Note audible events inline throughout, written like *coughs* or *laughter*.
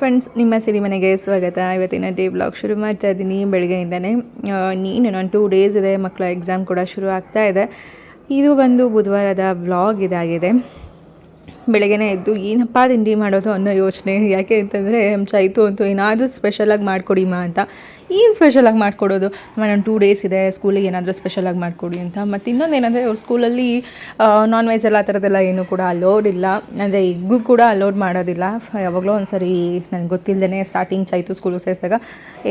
Friends ನಿಮ್ಮ ಸಿರಿ ಮನೆಗೆ ಸ್ವಾಗತ. ಇವತ್ತಿನ ಡೇ ಬ್ಲಾಗ್ ಶುರು ಮಾಡ್ತಾ ಇದ್ದೀನಿ. ಬೆಳಗ್ಗೆಯಿಂದನೇ ನೀನು ನಾನು ಟೂ ಡೇಸ್ ಇದೆ. ಮಕ್ಕಳ ಎಕ್ಸಾಮ್ ಕೂಡ ಶುರು ಆಗ್ತಾ ಇದೆ. ಇದು ಬಂದು ಬುಧವಾರದ ಬ್ಲಾಗ್ ಇದಾಗಿದೆ. ಬೆಳಗ್ಗೆನೇ ಎದ್ದು ಏನಪ್ಪ ತಿಂಡಿ ಮಾಡೋದು ಅನ್ನೋ ಯೋಚನೆ. ಯಾಕೆ ಅಂತಂದರೆ ಚೈತು ಅಂತೂ ಏನಾದರೂ ಸ್ಪೆಷಲಾಗಿ ಮಾಡಿಕೊಡಿ ಮಾ ಅಂತ. ಏನು ಸ್ಪೆಷಲಾಗಿ ಮಾಡಿಕೊಡೋದು? ಅಮ್ಮ, ನಾನು ಟೂ ಡೇಸ್ ಇದೆ ಸ್ಕೂಲಿಗೆ ಏನಾದರೂ ಸ್ಪೆಷಲಾಗಿ ಮಾಡಿಕೊಡಿ ಅಂತ. ಮತ್ತು ಇನ್ನೊಂದು ಏನಂದರೆ, ಅವ್ರ ಸ್ಕೂಲಲ್ಲಿ ನಾನ್ ವೆಜ್ ಎಲ್ಲ ಆ ಥರದ್ದೆಲ್ಲ ಏನೂ ಕೂಡ ಅಲೋಡ್ ಇಲ್ಲ. ಅಂದರೆ ಈಗೂ ಕೂಡ ಅಲೋಡ್ ಮಾಡೋದಿಲ್ಲ. ಯಾವಾಗಲೂ ಒಂದು ಸರಿ ನನಗೆ ಗೊತ್ತಿಲ್ಲದೇ ಸ್ಟಾರ್ಟಿಂಗ್ ಚೈತು ಸ್ಕೂಲಿಗೆ ಸೇರಿಸಿದಾಗ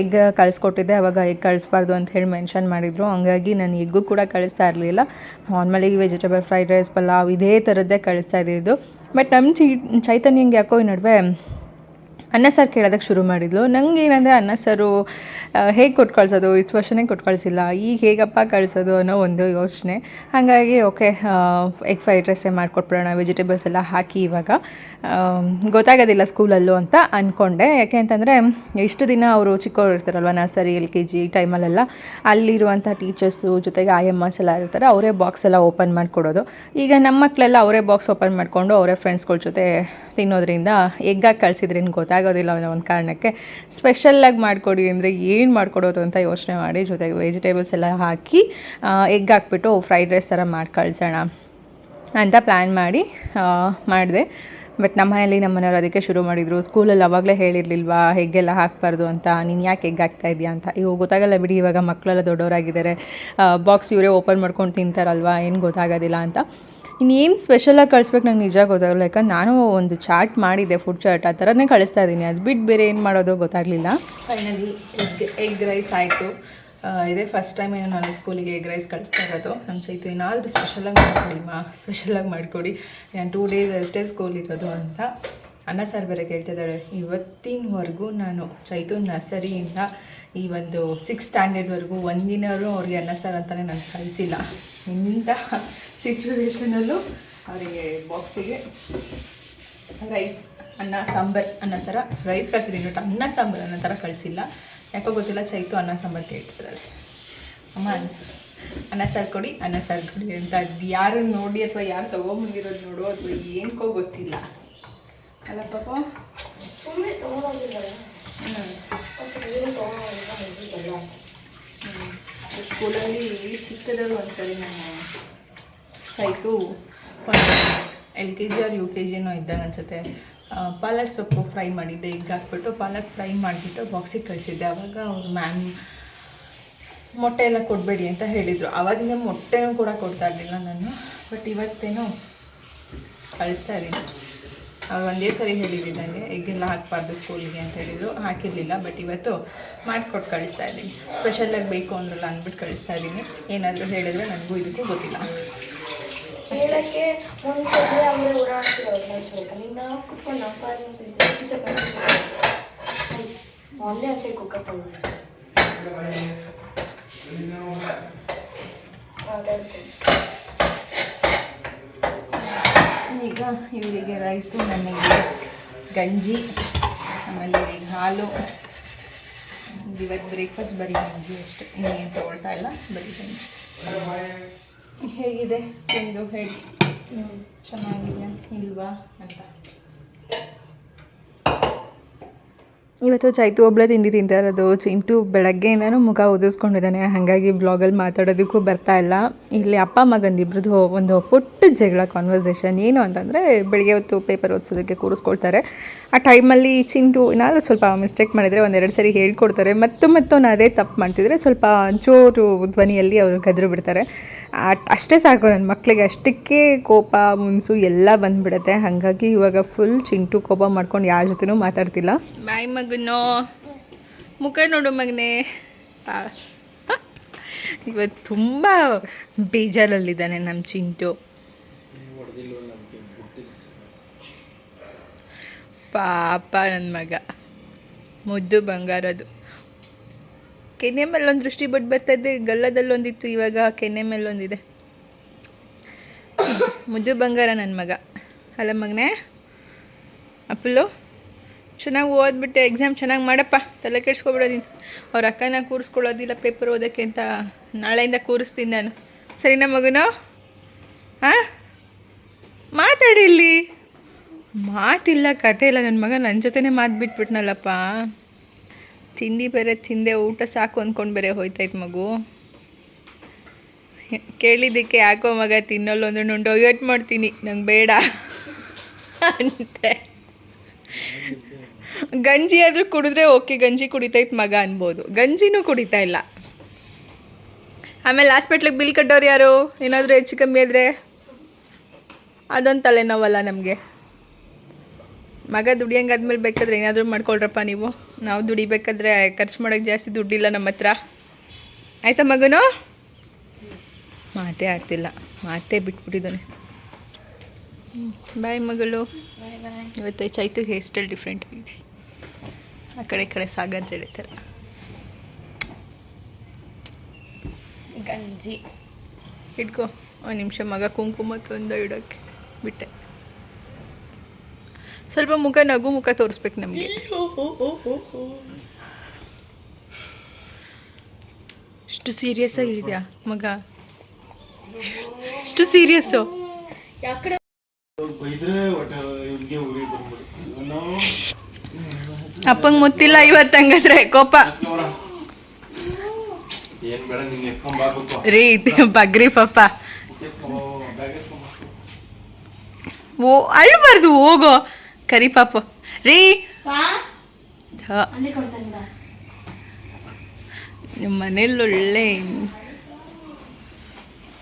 ಎಗ್ ಕಳಿಸ್ಕೊಟ್ಟಿದ್ದೆ. ಅವಾಗ ಎಗ್ ಕಳಿಸ್ಬಾರ್ದು ಅಂತ ಹೇಳಿ ಮೆನ್ಷನ್ ಮಾಡಿದರು. ಹಂಗಾಗಿ ನಾನು ಎಗ್ಗು ಕೂಡ ಕಳಿಸ್ತಾ ಇರಲಿಲ್ಲ. Normally vegetable fried rice pulao ಇದೇ ಥರದ್ದೇ ಕಳಿಸ್ತಾ ಇದ್ದಿದ್ದು. ಬಟ್ ನಮ್ಮ ಚೈತನ್ಯಂಗೆ ಯಾಕೋ ಈ ನಡುವೆ ಅನ್ನ ಸರ್ ಕೇಳೋದಕ್ಕೆ ಶುರು ಮಾಡಿದ್ಲು. ನಂಗೆ ಏನಂದರೆ ಅನ್ನ ಸಾರು ಹೇಗೆ ಕೊಟ್ಟು ಕಳಿಸೋದು ಇಷ್ಟು ವರ್ಷನೇ ಕೊಟ್ಟು ಕಳಿಸಿಲ್ಲ ಈಗ ಹೇಗಪ್ಪ ಕಳಿಸೋದು ಅನ್ನೋ ಒಂದು ಯೋಚನೆ. ಹಾಗಾಗಿ, ಓಕೆ ಎಗ್ ಫ್ರೈಡ್ ರೈಸೇ ಮಾಡಿಕೊಟ್ಬಿಡೋಣ, ವೆಜಿಟೇಬಲ್ಸ್ ಎಲ್ಲ ಹಾಕಿ ಇವಾಗ. ಗೊತ್ತಾಗೋದಿಲ್ಲ ಸ್ಕೂಲಲ್ಲೂ ಅಂತ ಅಂದ್ಕೊಂಡೆ ಯಾಕೆ ಅಂತಂದರೆ, ಇಷ್ಟು ದಿನ ಅವರು ಚಿಕ್ಕವರು ಇರ್ತಾರಲ್ವ, ನರ್ಸರಿ, ಎಲ್ ಕೆ ಜಿ ಟೈಮಲ್ಲೆಲ್ಲ, ಅಲ್ಲಿರುವಂಥ ಟೀಚರ್ಸು ಜೊತೆಗೆ ಐ ಎಂ ಎಸ್ ಎಲ್ಲ ಇರ್ತಾರೆ, ಅವರೇ ಬಾಕ್ಸ್ ಎಲ್ಲ ಓಪನ್ ಮಾಡಿಕೊಡೋದು. ಈಗ ನಮ್ಮ ಮಕ್ಕಳೆಲ್ಲ ಅವರೇ ಬಾಕ್ಸ್ ಓಪನ್ ಮಾಡಿಕೊಂಡು ಅವರೇ ಫ್ರೆಂಡ್ಸ್ಗಳ ಜೊತೆ ತಿನ್ನೋದ್ರಿಂದ ಎಗ್ಗಾಗಿ ಕಳಿಸಿದ್ರೇನು ಗೊತ್ತಾಗೋದಿಲ್ಲ ಅನ್ನೋ ಒಂದು ಕಾರಣಕ್ಕೆ ಸ್ಪೆಷಲ್ಲಾಗಿ ಮಾಡಿಕೊಡಿ ಅಂದರೆ ಏನು ಮಾಡಿಕೊಡೋದು ಅಂತ ಯೋಚನೆ ಮಾಡಿ ಜೊತೆಗೆ ವೆಜಿಟೇಬಲ್ಸ್ ಎಲ್ಲ ಹಾಕಿ ಎಗ್ ಹಾಕ್ಬಿಟ್ಟು ಫ್ರೈಡ್ ರೈಸ್ ಥರ ಮಾಡಿ ಕಳಿಸೋಣ ಅಂತ ಪ್ಲ್ಯಾನ್ ಮಾಡಿ ಮಾಡಿದೆ. ಬಟ್ ನಮ್ಮ ಮನೆಯಲ್ಲಿ ನಮ್ಮ ಮನೆಯವರು ಅದಕ್ಕೆ ಶುರು ಮಾಡಿದರು. ಸ್ಕೂಲಲ್ಲಿ ಅವಾಗಲೇ ಹೇಳಿರಲಿಲ್ವಾ ಹೆಗ್ಗೆಲ್ಲ ಹಾಕಬಾರ್ದು ಅಂತ. ನೀನು ಯಾಕೆ ಎಗ್ ಹಾಕ್ತಾ ಇದೆಯಾ ಅಂತ. ಇವಾಗ ಗೊತ್ತಾಗಲ್ಲ ಬಿಡಿ, ಇವಾಗ ಮಕ್ಕಳೆಲ್ಲ ದೊಡ್ಡವರಾಗಿದ್ದಾರೆ. ಬಾಕ್ಸ್ ಇವರೇ ಓಪನ್ ಮಾಡ್ಕೊಂಡು ತಿಂತಾರಲ್ವಾ, ಏನು ಗೊತ್ತಾಗೋದಿಲ್ಲ ಅಂತ. ಇನ್ನೇನು ಸ್ಪೆಷಲಾಗಿ ಕಳಿಸ್ಬೇಕು ನಂಗೆ ನಿಜ ಗೊತ್ತಾಗಲ್ಲ ಯಾಕಂದ್ರೆ ನಾನು ಒಂದು ಚಾಟ್ ಮಾಡಿದ್ದೆ ಫುಡ್ ಚಾಟ್ ಆ ಥರನೇ ಕಳಿಸ್ತಾ ಇದ್ದೀನಿ. ಅದು ಬಿಟ್ಟು ಬೇರೆ ಏನು ಮಾಡೋದು ಗೊತ್ತಾಗಲಿಲ್ಲ. ಫೈನಲಿ ಎಗ್ ಎಗ್ ರೈಸ್ ಆಯಿತು. ಇದೇ ಫಸ್ಟ್ ಟೈಮ್ ಏನು ನಾನು ಸ್ಕೂಲಿಗೆ ಎಗ್ ರೈಸ್ ಕಳಿಸ್ತಾ ಇರೋದು. ನಮ್ಮ ಚೈತು ಏನಾದರೂ ಸ್ಪೆಷಲಾಗಿ ಮಾಡಿಕೊಡಿ, ಮಾ. ಸ್ಪೆಷಲಾಗಿ ಮಾಡಿಕೊಡಿ. ನಾನು ಟೂ ಡೇಸ್ ಅಷ್ಟೇ ಸ್ಕೂಲ್ ಇರೋದು ಅಂತ ಅನ್ನ ಸಾರು ಬೇರೆ ಕೇಳ್ತಿದ್ದಾಳೆ ಇವತ್ತಿನವರೆಗೂ ನಾನು ಚೈತು ನರ್ಸರಿಯಿಂದ ಈ ಒಂದು ಸಿಕ್ಸ್ ಸ್ಟ್ಯಾಂಡರ್ಡ್ವರೆಗೂ ಒಂದಿನವರು ಅವ್ರಿಗೆ ಅನ್ನ ಸಾರು ಅಂತಲೇ ನಾನು ಕಳಿಸಿಲ್ಲ. ಇಂಥ ಸಿಚುವೇಶನಲ್ಲೂ ಅವರಿಗೆ ಬಾಕ್ಸಿಗೆ ರೈಸ್ ಅನ್ನ ಸಾಂಬಾರ್ ಅನ್ನೋ ಥರ ರೈಸ್ ಕಳಿಸಿದ್ದೀನಿ ಬಟ್ ಅನ್ನ ಸಾಂಬಾರ್ ಅನ್ನೋ ಥರ ಕಳಿಸಿಲ್ಲ. ಯಾಕೋ ಗೊತ್ತಿಲ್ಲ ಚೈತು ಅನ್ನ ಸಾಂಬಾರು ಕೇಳ್ತಿದ್ದಾರೆ ಅಮ್ಮ ಅನ್ನ ಸಾರು ಕೊಡಿ ಅನ್ನ ಸಾರು ಕೊಡಿ ಅಂತ ಅದು ಯಾರು ನೋಡಿ ಅಥವಾ ಯಾರು ತೊಗೊಂಬಂದಿರೋದು ನೋಡು ಅಥವಾ ಏನಕ್ಕೋ ಗೊತ್ತಿಲ್ಲ. ಅಲ್ಲ ಪಾಪ. ಸುಮ್ಮನೆ ಹ್ಞೂ ಸ್ಕೂಲಲ್ಲಿ ಚಿಕ್ಕದಾಗ ಒಂದ್ಸರಿ ನಾನು ಒಂದು ಎಲ್ ಕೆ ಜಿ ಅವ್ರು ಯು ಕೆ ಜಿನೋ ಇದ್ದಾಗ ಅನ್ಸುತ್ತೆ. ಪಾಲಕ್ ಸೊಪ್ಪು ಫ್ರೈ ಮಾಡಿದ್ದೆ. ಈಗ ಹಾಕ್ಬಿಟ್ಟು ಪಾಲಕ್ ಫ್ರೈ ಮಾಡಿಬಿಟ್ಟು ಬಾಕ್ಸಿಗೆ ಕಳಿಸಿದ್ದೆ. ಆವಾಗ ಅವ್ರು ಮ್ಯಾಮ್ ಮೊಟ್ಟೆ ಎಲ್ಲ ಕೊಡಬೇಡಿ ಅಂತ ಹೇಳಿದರು. ಆವಾಗಿಂದ ಮೊಟ್ಟೆನೂ ಕೂಡ ಕೊಡ್ತಾ ಇರಲಿಲ್ಲ ನಾನು. ಬಟ್ ಇವತ್ತೇನೋ ಕಳಿಸ್ತಾ ಇದ್ದೀನಿ. ಅವ್ರು ಒಂದೇ ಸರಿ ಹೇಳಿದ್ವಿ ನನಗೆ ಎಗ್ಗೆಲ್ಲ ಹಾಕಬಾರ್ದು ಸ್ಕೂಲಿಗೆ ಅಂತ ಹೇಳಿದರು. ಹಾಕಿರಲಿಲ್ಲ ಬಟ್ ಇವತ್ತು ಮಾಡಿಕೊಟ್ಟು ಕಳಿಸ್ತಾ ಇದ್ದೀನಿ. ಸ್ಪೆಷಲ್ಲಾಗಿ ಬೇಕು ಅಂದ್ರಲ್ಲ ಅಂದ್ಬಿಟ್ಟು ಕಳಿಸ್ತಾ ಇದ್ದೀನಿ. ಏನಾದರೂ ಹೇಳಿದ್ರೆ ನನಗೂ ಇದಕ್ಕೂ ಗೊತ್ತಿಲ್ಲ. ಹೇಳಕ್ಕೆ ಮುಂಚೆ ಊರ ಓಡಾಡ್ತಿರೋದು ಹೇಳ್ಬೇಕು ನಾವು ಕುತ್ಕೊಂಡು ನಮ್ಮ ಪಾಡಿಗೆ ಅಂತ ಚಪಾತಿ ಮೊನ್ನೆ ಆಚೆ ತಗೊಂಡು. ಈಗ ಇವರಿಗೆ ರೈಸು ನನಗೆ ಗಂಜಿ, ಆಮೇಲೆ ಇವರಿಗೆ ಹಾಲು. ಇವತ್ತು ಬ್ರೇಕ್ಫಾಸ್ಟ್ ಬರೀ ಗಂಜಿ ಅಷ್ಟೇ. ಇನ್ನೇನು ತೊಗೊಳ್ತಾ ಇಲ್ಲ, ಬರೀ ಗಂಜಿ. ಹೇಗಿದೆ ತಿಂದು ಹೇಳಿ. ಚೆನ್ನಾಗಿದೆಯಾ ಇಲ್ವಾ ಅಂತ. ಇವತ್ತು ಚೈತು ಒಬ್ಬಳೇ ತಿಂಡಿ ತಿಂತಾ ಇರೋದು. ಚಿಂಟು ಬೆಳಗ್ಗೆಯಿಂದನೂ ಮುಖ ಉದಿಸ್ಕೊಂಡಿದ್ದಾನೆ. ಹಾಗಾಗಿ ಬ್ಲಾಗಲ್ಲಿ ಮಾತಾಡೋದಕ್ಕೂ ಬರ್ತಾ ಇಲ್ಲ. ಇಲ್ಲಿ ಅಪ್ಪ ಮಗಂದಿಬ್ರದ್ದು ಒಂದು ಪುಟ್ಟ ಜಗಳ ಕಾನ್ವರ್ಸೇಷನ್ ಏನು ಅಂತಂದರೆ, ಬೆಳಗ್ಗೆ ಹೊತ್ತು ಪೇಪರ್ ಓದಿಸೋದಕ್ಕೆ ಕೂರಿಸ್ಕೊಳ್ತಾರೆ. ಆ ಟೈಮಲ್ಲಿ ಚಿಂಟು ಏನಾದರೂ ಸ್ವಲ್ಪ ಮಿಸ್ಟೇಕ್ ಮಾಡಿದರೆ ಒಂದೆರಡು ಸರಿ ಹೇಳ್ಕೊಡ್ತಾರೆ. ಮತ್ತು ಮತ್ತೊಂದು ಅದೇ ತಪ್ಪು ಮಾಡ್ತಿದ್ರೆ ಸ್ವಲ್ಪ ಜೋರು ಧ್ವನಿಯಲ್ಲಿ ಅವರು ಗದ್ರು ಬಿಡ್ತಾರೆ ಅಷ್ಟೇ ಸಾಕು ನನ್ನ ಮಕ್ಕಳಿಗೆ ಅಷ್ಟಕ್ಕೆ ಕೋಪ, ಮುನ್ಸು ಎಲ್ಲ ಬಂದ್ಬಿಡುತ್ತೆ. ಹಾಗಾಗಿ ಇವಾಗ ಫುಲ್ ಚಿಂಟು ಕೋಪ ಮಾಡ್ಕೊಂಡು ಯಾರ ಜೊತೆನೂ ಮಾತಾಡ್ತಿಲ್ಲ. ಬಾಯ್ ಮಗನೋ. ಮುಖ ನೋಡು ಮಗನೇ. ಇವತ್ತು ತುಂಬ ಬೇಜಾರಲ್ಲಿದ್ದಾನೆ ನಮ್ಮ ಚಿಂಟು. ಪಾಪ ನನ್ನ ಮಗ. ಮುದ್ದು ಬಂಗಾರದು ಕೆನೆ ಮೇಲೆ ಒಂದು ದೃಷ್ಟಿ ಬಟ್ ಬರ್ತಾ ಇದ್ದೆ, ಗಲ್ಲದಲ್ಲೊಂದಿತ್ತು, ಇವಾಗ ಕೆನೆ ಮೇಲೊಂದಿದೆ. *coughs* ಮುದ್ದು ಬಂಗಾರ ನನ್ನ ಮಗ. ಅಲ್ಲ ಮಗನೇ? ಅಪ್ಪಲು ಚೆನ್ನಾಗಿ ಓದ್ಬಿಟ್ಟೆ ಎಕ್ಸಾಮ್ ಚೆನ್ನಾಗಿ ಮಾಡಪ್ಪ. ತಲೆ ಕೆಡ್ಸ್ಕೊಬಿಡೋ ನೀನು. ಅವ್ರ ಅಕ್ಕನ ಕೂರಿಸ್ಕೊಳ್ಳೋದಿಲ್ಲ ಪೇಪರ್ ಓದೋಕ್ಕೆ ಅಂತ ನಾಳೆಯಿಂದ ಕೂರಿಸ್ತೀನಿ ನಾನು. ಸರಿನಾ ಮಗನೋ? ಹಾಂ ಮಾತಾಡಿ ಇಲ್ಲಿ. ಮಾತಿಲ್ಲ, ಕತೆ ಇಲ್ಲ. ನನ್ನ ಮಗ ನನ್ನ ಜೊತೆನೇ ಮಾತು ಬಿಟ್ಬಿಟ್ನಲ್ಲಪ್ಪ. ತಿಂಡಿ ಬೇರೆ, ತಿಂದೆ ಊಟ ಸಾಕು ಅಂದ್ಕೊಂಡು ಬೇರೆ ಹೋಯ್ತೈತೆ ಮಗು. ಕೇಳಿದ್ದಕ್ಕೆ ಯಾಕೋ ಮಗ ತಿನ್ನೋಲ್ಲ ಅಂದ್ರೆ ನಾನು ಡೊಯಟ್ ಮಾಡ್ತೀನಿ, ನಂಗೆ ಬೇಡ ಅಂತೆ. ಗಂಜಿ ಆದರೂ ಕುಡಿದ್ರೆ ಓಕೆ, ಗಂಜಿ ಕುಡಿತೈತೆ ಮಗ ಅನ್ಬೋದು. ಗಂಜಿನೂ ಕುಡಿತಾ ಇಲ್ಲ. ಆಮೇಲೆ ಹಾಸ್ಪಿಟ್ಲಿಗೆ ಬಿಲ್ ಕಟ್ಟೋರು ಯಾರು? ಏನಾದರೂ ಹೆಚ್ಚು ಕಮ್ಮಿ ಆದರೆ? ಅದೊಂದು ತಲೆನೋವಲ್ಲ ನಮಗೆ. ಮಗ ದುಡಿಯಂಗಾದ್ಮೇಲೆ ಬೇಕಾದ್ರೆ ಏನಾದರೂ ಮಾಡ್ಕೊಳ್ರಪ್ಪ ನೀವು. ನಾವು ದುಡಿಬೇಕಾದ್ರೆ ಖರ್ಚು ಮಾಡೋಕ್ಕೆ ಜಾಸ್ತಿ ದುಡ್ಡಿಲ್ಲ ನಮ್ಮ ಹತ್ರ. ಆಯಿತಾ ಮಗನು? ಮಾತೇ ಆಗ್ತಿಲ್ಲ. ಮಾತೇ ಬಿಟ್ಬಿಟ್ಟಿದ್ದಾನೆ. ಬಾಯ್ ಮಗಳು. ಇವತ್ತು ಚೈತು ಹೇರ್ ಸ್ಟೈಲ್ ಡಿಫ್ರೆಂಟ್. ಆಗಿದೆ ಆ ಕಡೆ ಈ ಕಡೆ ಸಾಗರ್ ಜಡೆ ಥರ ಗಂಜಿ. ಇಟ್ಕೋ, ಒಂದು ನಿಮಿಷ ಮಗ ಕುಂಕುಮ ತಂದ ಇಡೋಕ್ಕೆ ಬಿಟ್ಟೆ. ಸ್ವಲ್ಪ ಮುಖ ನಗು ಮುಖ ತೋರಿಸ್ಬೇಕು ನಮಗೆ. ಇಷ್ಟು ಸೀರಿಯಸ್ ಆಗಿದೆಯಾ ಮಗ? ಇಷ್ಟು ಸೀರಿಯಸ್ಸು ಯಾಕಡೆ ಅಪ್ಪಂಗೆ ಮುತ್ತಿಲ್ಲ ಇವತ್ತು ಹಂಗಂದ್ರೆ, ಕೋಪ. ರೀ, ಬಗ್ರಿ ಪಾಪ. ಎತ್ಕೊಂಬ ಬ್ಯಾಗ್ ಎತ್ಕೊಂಬ ಓ, ಅಳ್ಬಾರ್ದು, ಹೋಗೋ. ಕರಿ ಪಾಪ. ರೀ. ನಿಮ್ಮ ಮನೇಲಿ ಒಳ್ಳೆ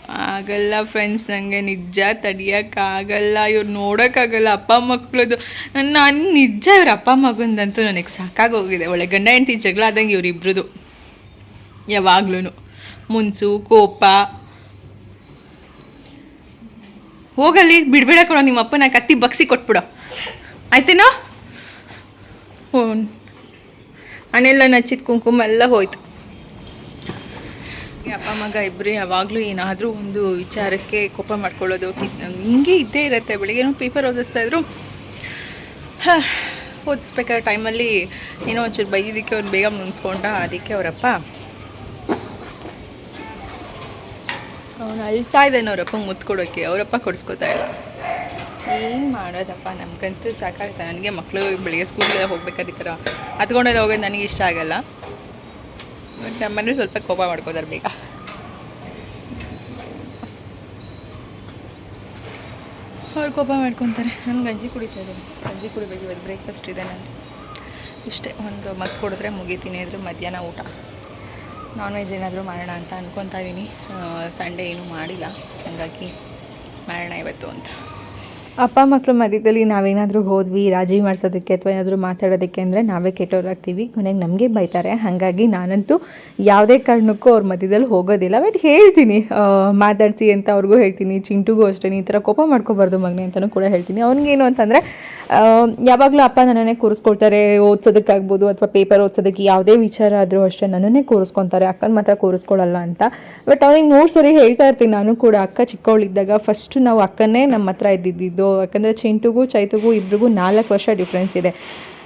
ಆಗಲ್ಲ ಫ್ರೆಂಡ್ಸ್ ನನಗೆ ನಿಜ ತಡಿಯೋಕ್ಕಾಗಲ್ಲ ಇವ್ರು ನೋಡೋಕ್ಕಾಗಲ್ಲ ಅಪ್ಪ ಮಕ್ಳದು. ನಾನು ನಿಜ ಇವ್ರ ಅಪ್ಪ ಮಗಂದಂತೂ ನನಗೆ ಸಾಕಾಗೋಗಿದೆ. ಒಳ್ಳೆ ಗಂಡ ಹೆಂಡತಿ ಜಗಳ ಆದಂಗೆ ಇವರಿಬ್ರದು. ಯಾವಾಗ್ಲೂ ಮುನ್ಸು ಕೋಪ. ಹೋಗಲ್ಲಿ ಬಿಡ್ಬೇಡ ಕೊಡೋ ನಿಮ್ಮ ಅಪ್ಪನ ಕತ್ತಿ ಬಗ್ಸಿ ಕೊಟ್ಬಿಡೋ. ಆಯ್ತೇನೋ? ಹ್ಞೂ. ಹಣೆಲ್ಲ ನಚ್ಚಿದ ಕುಂಕುಮ ಎಲ್ಲ ಹೋಯ್ತು. ಅಪ್ಪ ಮಗ ಇಬ್ಬರು ಯಾವಾಗಲೂ ಏನಾದರೂ ಒಂದು ವಿಚಾರಕ್ಕೆ ಕೋಪ ಮಾಡ್ಕೊಳ್ಳೋದು ಹಿಂಗೆ ಇದ್ದೇ ಇರುತ್ತೆ. ಬೆಳಿಗ್ಗೆನೂ ಪೇಪರ್ ಓದಿಸ್ತಾ ಇದ್ರು. ಹಾ, ಓದಿಸ್ಬೇಕಾದ್ರೆ ಟೈಮಲ್ಲಿ ಏನೋ ಒಂಚೂರು ಬೈದಿದ್ದಕ್ಕೆ ಅವ್ರು ಬೇಗ ಮುನ್ಸ್ಕೊಂಡ. ಅದಕ್ಕೆ ಅವರಪ್ಪ ಅವನು ಅಳ್ತಾ ಇದ್ದಾನೆ ಅವರಪ್ಪ ಮುತ್ತು ಕೊಡೋಕ್ಕೆ ಅವರಪ್ಪ ಕೊಡಿಸ್ಕೊತಾ ಇಲ್ಲ. ಏನು ಮಾಡೋದಪ್ಪ? ನಮಗಂತೂ ಸಾಕಾಗುತ್ತೆ ನನಗೆ ಮಕ್ಕಳು ಬೆಳಿಗ್ಗೆ ಸ್ಕೂಲ್ಗೆ ಹೋಗ್ಬೇಕಾದಿಕ್ಕಾರ ಹತ್ಕೊಂಡೆಲ್ಲ ಹೋಗೋದು ನನಗೆ ಇಷ್ಟ ಆಗಲ್ಲ. ಬಟ್ ನಮ್ಮನೆ ಸ್ವಲ್ಪ ಕೋಪ ಮಾಡ್ಕೋತಾರೆ ಬೇಗ. ಅವ್ರು ಕೋಪ ಮಾಡ್ಕೊತಾರೆ. ನಾನು ಗಂಜಿ ಕುಡಿತಾ ಇದ್ದೀನಿ. ಗಂಜಿ ಕುಡಿಬೇಕು. ಇವತ್ತು ಬ್ರೇಕ್ಫಾಸ್ಟ್ ಇದೆ ನಾನು ಇಷ್ಟೇ. ಒಂದು ಮಗ್ ಕೊಡಿದ್ರೆ ಮುಗಿತೀನಿ. ಇದ್ರೆ ಮಧ್ಯಾಹ್ನ ಊಟ. ನಾನ್ ವೆಜ್ ಏನಾದರೂ ಮಾಡೋಣ ಅಂತ ಅನ್ಕೊತಾ ಇದ್ದೀನಿ. ಸಂಡೇ ಏನೂ ಮಾಡಿಲ್ಲ. ಹಾಗಾಗಿ ಮಾಡೋಣ ಇವತ್ತು ಅಂತ. ಅಪ್ಪ ಮಕ್ಕಳ ಮಧ್ಯದಲ್ಲಿ ನಾವೇನಾದರೂ ಹೋದ್ವಿ ರಾಜಿ ಮಾಡಿಸೋದಕ್ಕೆ ಅಥವಾ ಏನಾದರೂ ಮಾತಾಡೋದಕ್ಕೆ ಅಂದರೆ ನಾವೇ ಕೆಟ್ಟವ್ರಾಗ್ತೀವಿ ಕೊನೆಗೆ ನಮಗೆ ಬೈತಾರೆ. ಹಾಗಾಗಿ ನಾನಂತೂ ಯಾವುದೇ ಕಾರಣಕ್ಕೂ ಅವ್ರ ಮಧ್ಯದಲ್ಲಿ ಹೋಗೋದಿಲ್ಲ. ಬಟ್ ಹೇಳ್ತೀನಿ ಮಾತಾಡಿಸಿ ಅಂತ ಅವ್ರಿಗೂ ಹೇಳ್ತೀನಿ, ಚಿಂಟುಗೂ ಅಷ್ಟೇ ಈ ಥರ ಕೋಪ ಮಾಡ್ಕೋಬಾರ್ದು ಮಗನೇ ಅಂತಲೂ ಕೂಡ ಹೇಳ್ತೀನಿ. ಅವ್ನಿಗೇನು ಅಂತಂದರೆ ಯಾವಾಗಲೂ ಅಪ್ಪ ನನ್ನನ್ನೇ ಕೂರಿಸ್ಕೊಳ್ತಾರೆ, ಓದ್ಸೋದಕ್ಕಾಗ್ಬೋದು ಅಥವಾ ಪೇಪರ್ ಓದ್ಸೋದಕ್ಕೆ ಯಾವುದೇ ವಿಚಾರ ಆದರೂ ಅಷ್ಟೇ ನನ್ನನ್ನೇ ಕೂರಿಸ್ಕೊತಾರೆ ಅಕ್ಕನ ಮಾತ್ರ ಕೂರಿಸ್ಕೊಳ್ಳಲ್ಲ ಅಂತ. ಬಟ್ ಅವ್ನಿಗೆ ಮೂರು ಸರಿ ಹೇಳ್ತಾ ಇರ್ತೀನಿ ನಾನು ಕೂಡ, ಅಕ್ಕ ಚಿಕ್ಕವಳಿದ್ದಾಗ ಫಸ್ಟು ನಾವು ಅಕ್ಕನೇ ನಮ್ಮ ಹತ್ರ ಇದ್ದಿದ್ದು, ಯಾಕಂದರೆ ಚಿಂಟುಗೂ ಚೈತುಗೂ ಇಬ್ರಿಗೂ ನಾಲ್ಕು ವರ್ಷ ಡಿಫ್ರೆನ್ಸ್ ಇದೆ.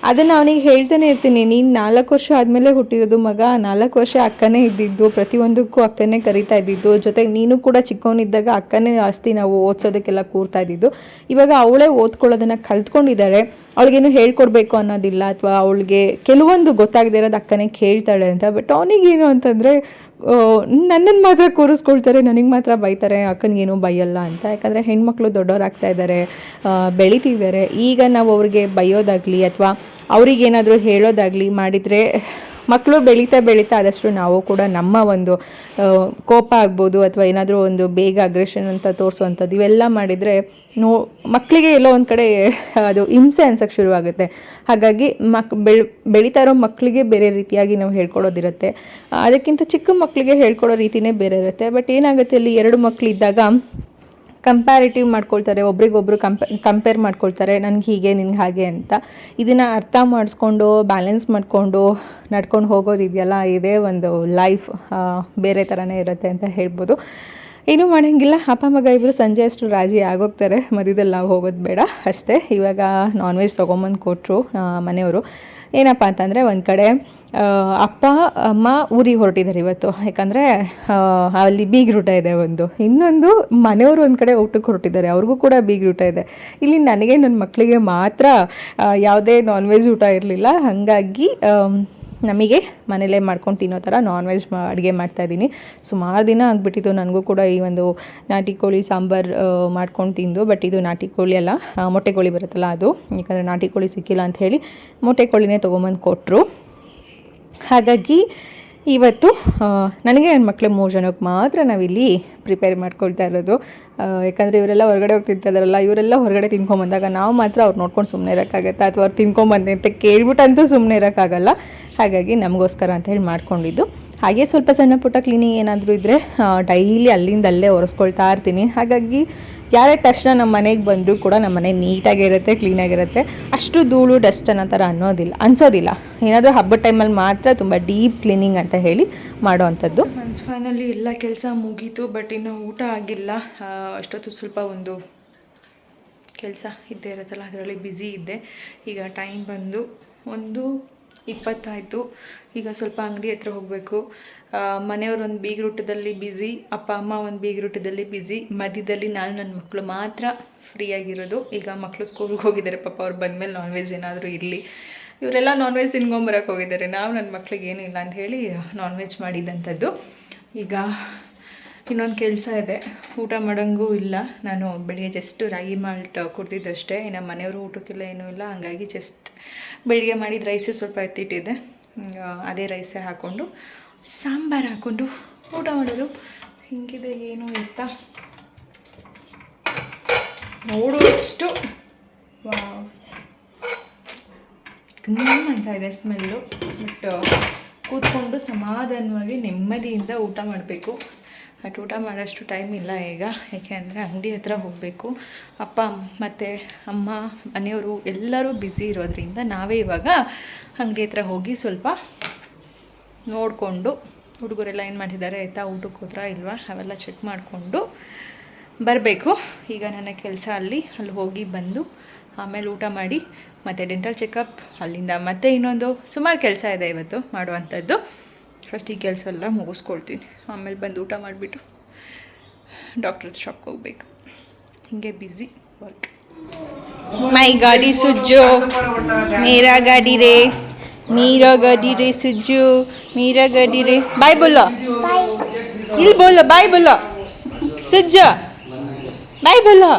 ಅದನ್ನು ಅವನಿಗೆ ಹೇಳ್ತಾನೆ ಇರ್ತೀನಿ, ನೀನು ನಾಲ್ಕು ವರ್ಷ ಆದಮೇಲೆ ಹುಟ್ಟಿರೋದು ಮಗ, ನಾಲ್ಕು ವರ್ಷ ಅಕ್ಕನೇ ಇದ್ದಿದ್ದು, ಪ್ರತಿಯೊಂದಕ್ಕೂ ಅಕ್ಕನೇ ಕರಿತಾ ಇದ್ದಿದ್ದು, ಜೊತೆಗೆ ನೀನು ಕೂಡ ಚಿಕ್ಕವನಿದ್ದಾಗ ಅಕ್ಕನೇ ಆಸ್ತಿ ನಾವು ಓದ್ಸೋದಕ್ಕೆಲ್ಲ ಕೂರ್ತಾ ಇದ್ದಿದ್ದು. ಇವಾಗ ಅವಳೇ ಓದ್ಕೊಳ್ಳೋದನ್ನು ಕಲ್ತ್ಕೊಂಡಿದ್ದಾಳೆ ಅವಳಿಗೇನು ಹೇಳ್ಕೊಡ್ಬೇಕು ಅನ್ನೋದಿಲ್ಲ, ಅಥವಾ ಅವಳಿಗೆ ಕೆಲವೊಂದು ಗೊತ್ತಾಗದೇ ಇರೋದು ಅಕ್ಕನೇ ಕೇಳ್ತಾಳೆ ಅಂತ ಬಟ್ ಅವನಿಗೇನು ಅಂತಂದರೆ ನನ್ನನ್ನು ಮಾತ್ರ ಕೂರಿಸ್ಕೊಳ್ತಾರೆ, ನನಗೆ ಮಾತ್ರ ಬೈತಾರೆ, ಅಕ್ಕನಿಗೇನು ಬೈಯಲ್ಲ ಅಂತ. ಯಾಕಂದರೆ ಹೆಣ್ಮಕ್ಳು ದೊಡ್ಡವರಾಗ್ತಾ ಇದ್ದಾರೆ ಬೆಳಿತಿದ್ದಾರೆ. ಈಗ ನಾವು ಅವ್ರಿಗೆ ಬೈಯೋದಾಗಲಿ ಅಥವಾ ಅವ್ರಿಗೇನಾದರೂ ಹೇಳೋದಾಗಲಿ ಮಾಡಿದರೆ ಮಕ್ಕಳು ಬೆಳೀತಾ ಬೆಳೀತಾ ಆದಷ್ಟು ನಾವು ಕೂಡ ನಮ್ಮ ಒಂದು ಕೋಪ ಆಗ್ಬೋದು ಅಥವಾ ಏನಾದರೂ ಒಂದು ಬೇಗ ಅಗ್ರೆಷನ್ ಅಂತ ತೋರಿಸುವಂಥದ್ದು ಇವೆಲ್ಲ ಮಾಡಿದರೆ ನೋ ಮಕ್ಕಳಿಗೆ ಎಲ್ಲೋ ಒಂದು ಕಡೆ ಅದು ಹಿಂಸೆ ಅನ್ಸೋಕ್ಕೆ ಶುರುವಾಗುತ್ತೆ. ಹಾಗಾಗಿ ಮಕ್, ಬೆಳ್, ಬೆಳೀತಾ ಇರೋ ಮಕ್ಕಳಿಗೆ ಬೇರೆ ರೀತಿಯಾಗಿ ನಾವು ಹೇಳ್ಕೊಡೋದಿರುತ್ತೆ. ಅದಕ್ಕಿಂತ ಚಿಕ್ಕ ಮಕ್ಕಳಿಗೆ ಹೇಳ್ಕೊಡೋ ರೀತಿನೇ ಬೇರೆ ಇರುತ್ತೆ. ಬಟ್ ಏನಾಗುತ್ತೆ ಅಲ್ಲಿ ಎರಡು ಮಕ್ಕಳಿದ್ದಾಗ ಕಂಪ್ಯಾರಿಟಿವ್ ಮಾಡ್ಕೊಳ್ತಾರೆ, ಒಬ್ರಿಗೊಬ್ರು ಕಂಪೇ ಕಂಪೇರ್ ಮಾಡ್ಕೊಳ್ತಾರೆ, ನನಗೆ ಹೀಗೆ, ನಿನ್ಗೆ ಹಾಗೆ ಅಂತ. ಇದನ್ನು ಅರ್ಥ ಮಾಡಿಸ್ಕೊಂಡು ಬ್ಯಾಲೆನ್ಸ್ ಮಾಡಿಕೊಂಡು ನಡ್ಕೊಂಡು ಹೋಗೋದಿದೆಯಲ್ಲ ಇದೇ ಒಂದು ಲೈಫ್ ಬೇರೆ ಥರನೇ ಇರುತ್ತೆ ಅಂತ ಹೇಳ್ಬೋದು. ಏನೂ ಮಾಡೋಂಗಿಲ್ಲ. ಅಪ್ಪ, ಮಗ ಇಬ್ಬರು ಸಂಜೆ ಅಷ್ಟು ರಾಜಿ ಆಗೋಗ್ತಾರೆ. ಮಧ್ಯದಲ್ಲಿ ನಾವು ಹೋಗೋದು ಬೇಡ. ಅಷ್ಟೇ. ಇವಾಗ ನಾನ್ ವೆಜ್ ತೊಗೊಂಬಂದು ಕೊಟ್ಟರು ಮನೆಯವರು. ಏನಪ್ಪ ಅಂತಂದರೆ ಒಂದು ಕಡೆ ಅಪ್ಪ, ಅಮ್ಮ ಊರಿಗೆ ಹೊರಟಿದ್ದಾರೆ ಇವತ್ತು. ಯಾಕಂದರೆ ಅಲ್ಲಿ ಬೀಗ್ರೂಟ ಇದೆ ಒಂದು. ಇನ್ನೊಂದು ಮನೆಯವರು ಒಂದು ಕಡೆ ಊಟಕ್ಕೆ ಹೊರಟಿದ್ದಾರೆ. ಅವ್ರಿಗೂ ಕೂಡ ಬೀಗ್ರೂಟ ಇದೆ. ಇಲ್ಲಿ ನನಗೆ ನನ್ನ ಮಕ್ಕಳಿಗೆ ಮಾತ್ರ ಯಾವುದೇ ನಾನ್ ವೆಜ್ ಊಟ ಇರಲಿಲ್ಲ. ಹಾಗಾಗಿ ನಮಗೆ ಮನೇಲೇ ಮಾಡ್ಕೊಂಡು ತಿನ್ನೋ ಥರ ನಾನ್ ವೆಜ್ ಮಾ, ಅಡುಗೆ ಮಾಡ್ತಾಯಿದ್ದೀನಿ ಸುಮಾರು ದಿನ ಆಗಿಬಿಟ್ಟಿತ್ತು. ನನಗೂ ಕೂಡ ಈ ಒಂದು ನಾಟಿ ಕೋಳಿ, ಸಾಂಬಾರು ಮಾಡ್ಕೊಂಡು ತಿಂದು, ಬಟ್ ಇದು ನಾಟಿ ಕೋಳಿ ಅಲ್ಲ ಮೊಟ್ಟೆ ಕೋಳಿ ಬರುತ್ತಲ್ಲ ಅದು. ಯಾಕಂದರೆ ನಾಟಿ ಕೋಳಿ ಸಿಕ್ಕಿಲ್ಲ ಅಂತ ಹೇಳಿ, ಮೊಟ್ಟೆ ಕೋಳಿನೇ ತೊಗೊಂಬಂದು ಕೊಟ್ಟರು ಹಾಗಾಗಿ ಇವತ್ತು ನನಗೆ ನನ್ನ ಮಕ್ಕಳು ಮೂರು ಜನಕ್ಕೆ ಮಾತ್ರ ನಾವಿಲ್ಲಿ ಪ್ರಿಪೇರ್ ಮಾಡ್ಕೊಳ್ತಾ ಇರೋದು. ಯಾಕಂದರೆ ಇವರೆಲ್ಲ ಹೊರಗಡೆ ಹೋಗಿ ತಿಂತಿದಾರಲ್ಲ ಇವರೆಲ್ಲ ಹೊರಗಡೆ ತಿನ್ಕೊಂಬಂದಾಗ ನಾವು ಮಾತ್ರ ಅವ್ರು ನೋಡ್ಕೊಂಡು ಸುಮ್ಮನೆ ಇರೋಕ್ಕಾಗತ್ತಾ? ಅಥವಾ ಅವ್ರು ತಿನ್ಕೊಂಬಂದೆ ಅಂತ ಕೇಳ್ಬಿಟ್ಟಂತೂ ಸುಮ್ಮನೆ ಇರೋಕ್ಕಾಗಲ್ಲ. ಹಾಗಾಗಿ ನಮಗೋಸ್ಕರ ಅಂತ ಹೇಳಿ ಮಾಡ್ಕೊಂಡಿದ್ದು. ಹಾಗೆ ಸ್ವಲ್ಪ ಸಣ್ಣ ಪುಟ್ಟ ಕ್ಲೀನಿಂಗ್ ಏನಾದರೂ ಇದ್ದರೆ ಡೈಲಿ ಅಲ್ಲಿಂದ ಅಲ್ಲೇ ಒರೆಸ್ಕೊಳ್ತಾ ಇರ್ತೀನಿ. ಹಾಗಾಗಿ ಯಾರೇ ತಕ್ಷಣ ನಮ್ಮ ಮನೆಗೆ ಬಂದರೂ ಕೂಡ ನಮ್ಮ ಮನೆ ನೀಟಾಗಿರುತ್ತೆ, ಕ್ಲೀನಾಗಿರುತ್ತೆ. ಅಷ್ಟು ಧೂಳು, ಡಸ್ಟ್ ಅನ್ನೋ ಥರ ಅನ್ನೋದಿಲ್ಲ, ಅನ್ಸೋದಿಲ್ಲ. ಏನಾದರೂ ಹಬ್ಬದ ಟೈಮಲ್ಲಿ ಮಾತ್ರ ತುಂಬ ಡೀಪ್ ಕ್ಲೀನಿಂಗ್ ಅಂತ ಹೇಳಿ ಮಾಡೋ ಅಂಥದ್ದು ಫೈನಲಿ ಎಲ್ಲ ಕೆಲಸ ಮುಗೀತು, ಬಟ್ ಇನ್ನು ಊಟ ಆಗಿಲ್ಲ. ಅಷ್ಟೊತ್ತು ಸ್ವಲ್ಪ ಒಂದು ಕೆಲಸ ಇದ್ದೇ ಇರುತ್ತಲ್ಲ, ಅದರಲ್ಲಿ ಬ್ಯುಸಿ ಇದ್ದೆ. ಈಗ ಟೈಮ್ ಬಂದು ಒಂದು ಇಪ್ಪತ್ತಾಯಿತು. ಈಗ ಸ್ವಲ್ಪ ಅಂಗಡಿ ಹತ್ರ ಹೋಗಬೇಕು. ಮನೆಯವರು ಒಂದು ಬೀಗ್ರೂಟದಲ್ಲಿ ಬ್ಯುಸಿ ಅಪ್ಪ, ಅಮ್ಮ ಒಂದು ಬೀಗ್ರೂಟದಲ್ಲಿ ಬ್ಯುಸಿ ಮಧ್ಯದಲ್ಲಿ ನಾನು ನನ್ನ ಮಕ್ಕಳು ಮಾತ್ರ ಫ್ರೀ ಆಗಿರೋದು. ಈಗ ಮಕ್ಕಳು ಸ್ಕೂಲ್ಗೆ ಹೋಗಿದ್ದಾರೆ, ಪಾಪ ಅವ್ರು ಬಂದಮೇಲೆ ನಾನ್ ವೆಜ್ ಏನಾದರೂ ಇರಲಿ. ಇವರೆಲ್ಲ ನಾನ್ ವೆಜ್ ತಿನ್ಕೊಂಬರಕ್ಕೆ ಹೋಗಿದ್ದಾರೆ. ನಾವು ನನ್ನ ಮಕ್ಳಿಗೆ ಏನೂ ಇಲ್ಲ ಅಂತ ಹೇಳಿ ನಾನ್ ವೆಜ್ ಮಾಡಿದಂಥದ್ದು. ಈಗ ಇನ್ನೊಂದು ಕೆಲಸ ಇದೆ. ಊಟ ಮಾಡೋಂಗೂ ಇಲ್ಲ. ನಾನು ಬೆಳಿಗ್ಗೆ ಜಸ್ಟ್ ರಾಗಿ ಮಾಲ್ಟ್ ಕುಡ್ದಿದ್ದಷ್ಟೇ. ಇನ್ನು ಮನೆಯವರು ಊಟಕ್ಕೆಲ್ಲ ಏನೂ ಇಲ್ಲ. ಹಂಗಾಗಿ ಜಸ್ಟ್ ಬೆಳಿಗ್ಗೆ ಮಾಡಿದ ರೈಸೇ ಸ್ವಲ್ಪ ಎತ್ತಿಟ್ಟಿದೆ ಅದೇ ರೈಸೇ ಹಾಕ್ಕೊಂಡು ಸಾಂಬಾರು ಹಾಕ್ಕೊಂಡು ಊಟ ಮಾಡೋದು. ಹಿಂಗಿದೆ ಏನು ಅಂತ ನೋಡುವಷ್ಟು. ವಾವ್. ಅಂತ ಇದೆ ಸ್ಮೆಲ್ಲು. ಬಟ್ ಕೂತ್ಕೊಂಡು ಸಮಾಧಾನವಾಗಿ ನೆಮ್ಮದಿಯಿಂದ ಊಟ ಮಾಡಬೇಕು. ಬಟ್ ಊಟ ಮಾಡೋಷ್ಟು ಟೈಮ್ ಇಲ್ಲ ಈಗ. ಏಕೆಂದರೆ ಅಂಗಡಿ ಹತ್ರ ಹೋಗಬೇಕು. ಅಪ್ಪ, ಮತ್ತು ಅಮ್ಮ, ಮನೆಯವರು ಎಲ್ಲರೂ ಬ್ಯುಸಿ ಇರೋದ್ರಿಂದ ನಾವೇ ಇವಾಗ ಅಂಗಡಿ ಹತ್ರ ಹೋಗಿ ಸ್ವಲ್ಪ ನೋಡಿಕೊಂಡು ಹುಡುಗರೆಲ್ಲ ಏನು ಮಾಡಿದ್ದಾರೆ ಆಯಿತಾ? ಊಟಕ್ಕೆ ಹೋದ್ರಾ ಇಲ್ವಾ? ಅವೆಲ್ಲ ಚೆಕ್ ಮಾಡಿಕೊಂಡು ಬರಬೇಕು. ಈಗ ನನ್ನ ಕೆಲಸ ಅಲ್ಲಿ ಅಲ್ಲಿ ಹೋಗಿ ಬಂದು ಆಮೇಲೆ ಊಟ ಮಾಡಿ, ಮತ್ತು ಡೆಂಟಲ್ ಚೆಕಪ್ ಅಲ್ಲಿಂದ ಮತ್ತೆ ಇನ್ನೊಂದು ಸುಮಾರು ಕೆಲಸ ಇದೆ ಇವತ್ತು ಮಾಡುವಂಥದ್ದು. ಫಸ್ಟ್ ಈ ಕೆಲಸ ಎಲ್ಲ ಮುಗಿಸ್ಕೊಳ್ತೀನಿ. ಆಮೇಲೆ ಬಂದು ಊಟ ಮಾಡಿಬಿಟ್ಟು ಡಾಕ್ಟರ್ ಶಾಪ್ಗೆ ಹೋಗ್ಬೇಕು. ಹಿಂಗೆ ಬ್ಯುಸಿ ವರ್ಕ್ ಮೈ ಗಾಡಿ ಸುಜ್ಜು. ಮೇರಾ ಗಾಡಿ ರೇ. ಮೀರಾ ಗಾಡಿ ರೇ ಸುಜ್ಜು ಮೀರಾ ಗಾಡಿ ರೇ ಬಾಯ್ ಬೋಲೋ ಇಲ್ಲಿ ಬೋಲೋ ಬಾಯ್ ಬೋಲೋ ಸುಜ್ಜ ಬಾಯ್ ಬೋಲೋ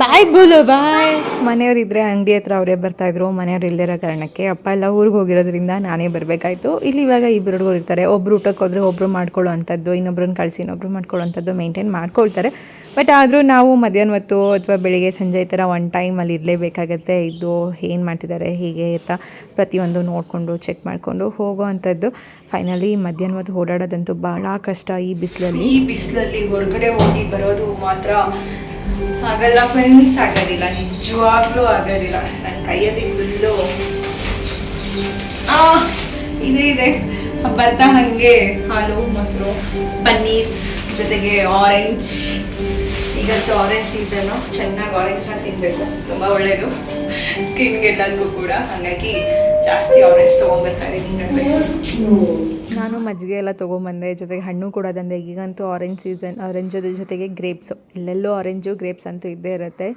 ಬಾಯ್ ಬೋಲು ಬಾಯ್. ಮನೆಯವರಿದ್ರೆ ಅಂಗಡಿ ಹತ್ರ ಅವರೇ ಬರ್ತಾಯಿದ್ರು ಮನೆಯವ್ರು ಇಲ್ದಿರೋ ಕಾರಣಕ್ಕೆ ಅಪ್ಪ ಎಲ್ಲ ಊರಿಗೆ ಹೋಗಿರೋದ್ರಿಂದ ನಾನೇ ಬರಬೇಕಾಯ್ತು. ಇಲ್ಲಿ ಇವಾಗ ಇಬ್ಬರು ಇರ್ತಾರೆ. ಒಬ್ರು ಊಟಕ್ಕೆ ಹೋದ್ರೆ ಒಬ್ರು ಮಾಡ್ಕೊಳ್ಳೋ ಅಂಥದ್ದು ಇನ್ನೊಬ್ರನ್ನ ಕಳಿಸಿ ಇನ್ನೊಬ್ರು ಮಾಡ್ಕೊಳ್ಳೋ ಮೇಂಟೈನ್ ಮಾಡ್ಕೊಳ್ತಾರೆ. ಬಟ್ ಆದರೂ ನಾವು ಮಧ್ಯಾಹ್ನ ಹೊತ್ತು ಅಥವಾ ಬೆಳಿಗ್ಗೆ ಸಂಜೆ ಈ ಥರ ಒನ್ ಟೈಮ್ ಅಲ್ಲಿ ಇರಲೇಬೇಕಾಗತ್ತೆ. ಇದು ಏನು ಮಾಡ್ತಿದ್ದಾರೆ ಹೀಗೆ ಅಂತ ಪ್ರತಿಯೊಂದು ನೋಡಿಕೊಂಡು ಚೆಕ್ ಮಾಡಿಕೊಂಡು ಹೋಗೋ ಅಂಥದ್ದು. ಫೈನಲಿ ಮಧ್ಯಾಹ್ನ ಹೊತ್ತು ಓಡಾಡೋದಂತೂ ಭಾಳ ಕಷ್ಟ ಈ ಬಿಸಿಲಲ್ಲಿ. ಈ ಬಿಸಿಲಲ್ಲಿ ಹೊರಗಡೆ ಹೋಗಿ ಬರೋದು ಮಾತ್ರ ಆಗಲ್ಲ ಫ್ರೆಂಡ್ಸ್ ಆಗೋದಿಲ್ಲ, ನಿಜವಾಗ್ಲೂ ಆಗೋದಿಲ್ಲ. ನನ್ನ ಕೈಯಲ್ಲಿ ಫುಲ್ಲು ಇದೆ ಇದೆ. ಬರ್ತಾ ಹಾಗೆ, ಹಾಲು, ಮೊಸರು, ಪನ್ನೀರ್ ಜೊತೆಗೆ ಆರೆಂಜ್ ಈಗಂತೂ ಆರೆಂಜ್ ಸೀಸನ್ನು ಚೆನ್ನಾಗಿ ಆರೆಂಜ್ನ ತಿನ್ನಬೇಕು ತುಂಬ ಒಳ್ಳೆಯದು ಸ್ಕಿನ್ಗೆಲ್ಲರಿಗೂ ಕೂಡ. ಹಂಗಾಗಿ ಜಾಸ್ತಿ ಆರೆಂಜ್ ತೊಗೊಂಬರ್ತಾ ಇದ್ದೀನಿ ನಡುವೆ ನಾನು ಮಜ್ಜಿಗೆ ಎಲ್ಲ ತೊಗೊಂಬಂದೆ ಜೊತೆಗೆ ಹಣ್ಣು ಕೂಡ ತಂದೆ. ಈಗಂತೂ ಆರೆಂಜ್ ಸೀಸನ್ ಆರೆಂಜದ ಜೊತೆಗೆ ಗ್ರೇಪ್ಸು ಎಲ್ಲೆಲ್ಲೋ ಆರೆಂಜು ಗ್ರೇಪ್ಸ್ ಅಂತೂ ಇದ್ದೇ ಇರುತ್ತೆ.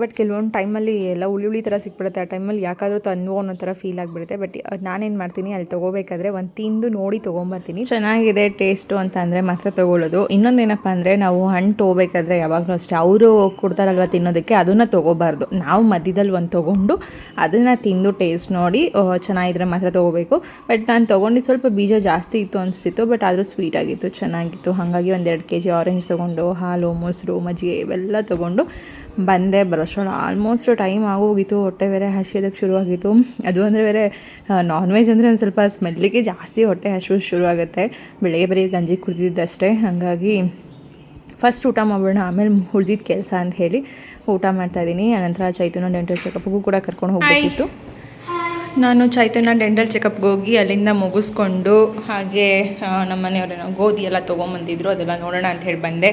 ಬಟ್ ಕೆಲವೊಂದು ಟೈಮಲ್ಲಿ ಎಲ್ಲ ಹುಳಿ ಹುಳಿ ಥರ ಸಿಕ್ಬಿಡುತ್ತೆ. ಆ ಟೈಮಲ್ಲಿ ಯಾಕಾದರೂ ತನ್ವೋ ಅನ್ನೋ ಥರ ಫೀಲ್ ಆಗಿಬಿಡುತ್ತೆ. ಬಟ್ ನಾನೇನು ಮಾಡ್ತೀನಿ, ಅಲ್ಲಿ ತೊಗೋಬೇಕಾದ್ರೆ ಒಂದು ತಿಂದು ನೋಡಿ ತೊಗೊಂಬರ್ತೀನಿ. ಚೆನ್ನಾಗಿದೆ ಟೇಸ್ಟು ಅಂತ ಅಂದರೆ ಮಾತ್ರ ತೊಗೊಳ್ಳೋದು. ಇನ್ನೊಂದೇನಪ್ಪ ಅಂದರೆ ನಾವು ಹಣ್ಣು ತೊಗೋಬೇಕಾದ್ರೆ ಯಾವಾಗಲೂ ಅಷ್ಟೇ, ಅವರು ಕೊಡ್ತಾರಲ್ವ ತಿನ್ನೋದಕ್ಕೆ, ಅದನ್ನು ತೊಗೋಬಾರ್ದು. ನಾವು ಮಧ್ಯದಲ್ಲಿ ಒಂದು ತೊಗೊಂಡು ಅದನ್ನು ತಿಂದು ಟೇಸ್ಟ್ ನೋಡಿ ಚೆನ್ನಾಗಿದ್ರೆ ಮಾತ್ರ ತೊಗೋಬೇಕು. ಬಟ್ ನಾನು ತೊಗೊಂಡು ಸ್ವಲ್ಪ ಬೀಜ ಜಾಸ್ತಿ ಇತ್ತು ಅನಿಸ್ತಿತ್ತು ಬಟ್ ಆದರೂ ಸ್ವೀಟ್ ಆಗಿತ್ತು, ಚೆನ್ನಾಗಿತ್ತು. ಹಾಗಾಗಿ ಒಂದೆರಡು ಕೆ ಜಿ ಆರೆಂಜ್ ತೊಗೊಂಡು, ಹಾಲು, ಮೊಸರು, ಮಜ್ಜಿಗೆ ಇವೆಲ್ಲ ತೊಗೊಂಡು ಬಂದೆ. ಬರೋಷ್ಟು ಆಲ್ಮೋಸ್ಟ್ ಟೈಮ್ ಆಗೋಗಿತ್ತು, ಹೊಟ್ಟೆ ಬೇರೆ ಹಸಿಯೋದಕ್ಕೆ ಶುರುವಾಗಿತ್ತು. ಅದು ಅಂದರೆ ಬೇರೆ ನಾನ್ ವೆಜ್ ಅಂದರೆ ಒಂದು ಸ್ವಲ್ಪ ಸ್ಮೆಲ್ಲಿಗೆ ಜಾಸ್ತಿ ಹೊಟ್ಟೆ ಹಸಿವು ಶುರುವಾಗುತ್ತೆ. ಬೆಳಗ್ಗೆ ಬರೀ ಗಂಜಿ ಕುಡಿದಿದ್ದಷ್ಟೇ. ಹಾಗಾಗಿ ಫಸ್ಟ್ ಊಟ ಮಾಡೋಣ, ಆಮೇಲೆ ಉಳ್ದಿದ್ದ ಕೆಲಸ ಅಂತ ಹೇಳಿ ಊಟ ಮಾಡ್ತಾಯಿದ್ದೀನಿ ಆನಂತರ ಚೈತನ್ಯ ಡೆಂಟಲ್ ಚೆಕಪ್ಗೂ ಕೂಡ ಕರ್ಕೊಂಡು ಹೋಗಬೇಕಿತ್ತು. ನಾನು ಚೈತನ್ಯ ಡೆಂಟಲ್ ಚೆಕಪ್ಗೆ ಹೋಗಿ ಅಲ್ಲಿಂದ ಮುಗಿಸ್ಕೊಂಡು ಹಾಗೆ ನಮ್ಮ ಮನೆಯವರೇನೋ ಗೋಧಿ ಎಲ್ಲ ತೊಗೊಂಬಂದಿದ್ರು, ಅದೆಲ್ಲ ನೋಡೋಣ ಅಂತ ಹೇಳಿ ಬಂದೆ.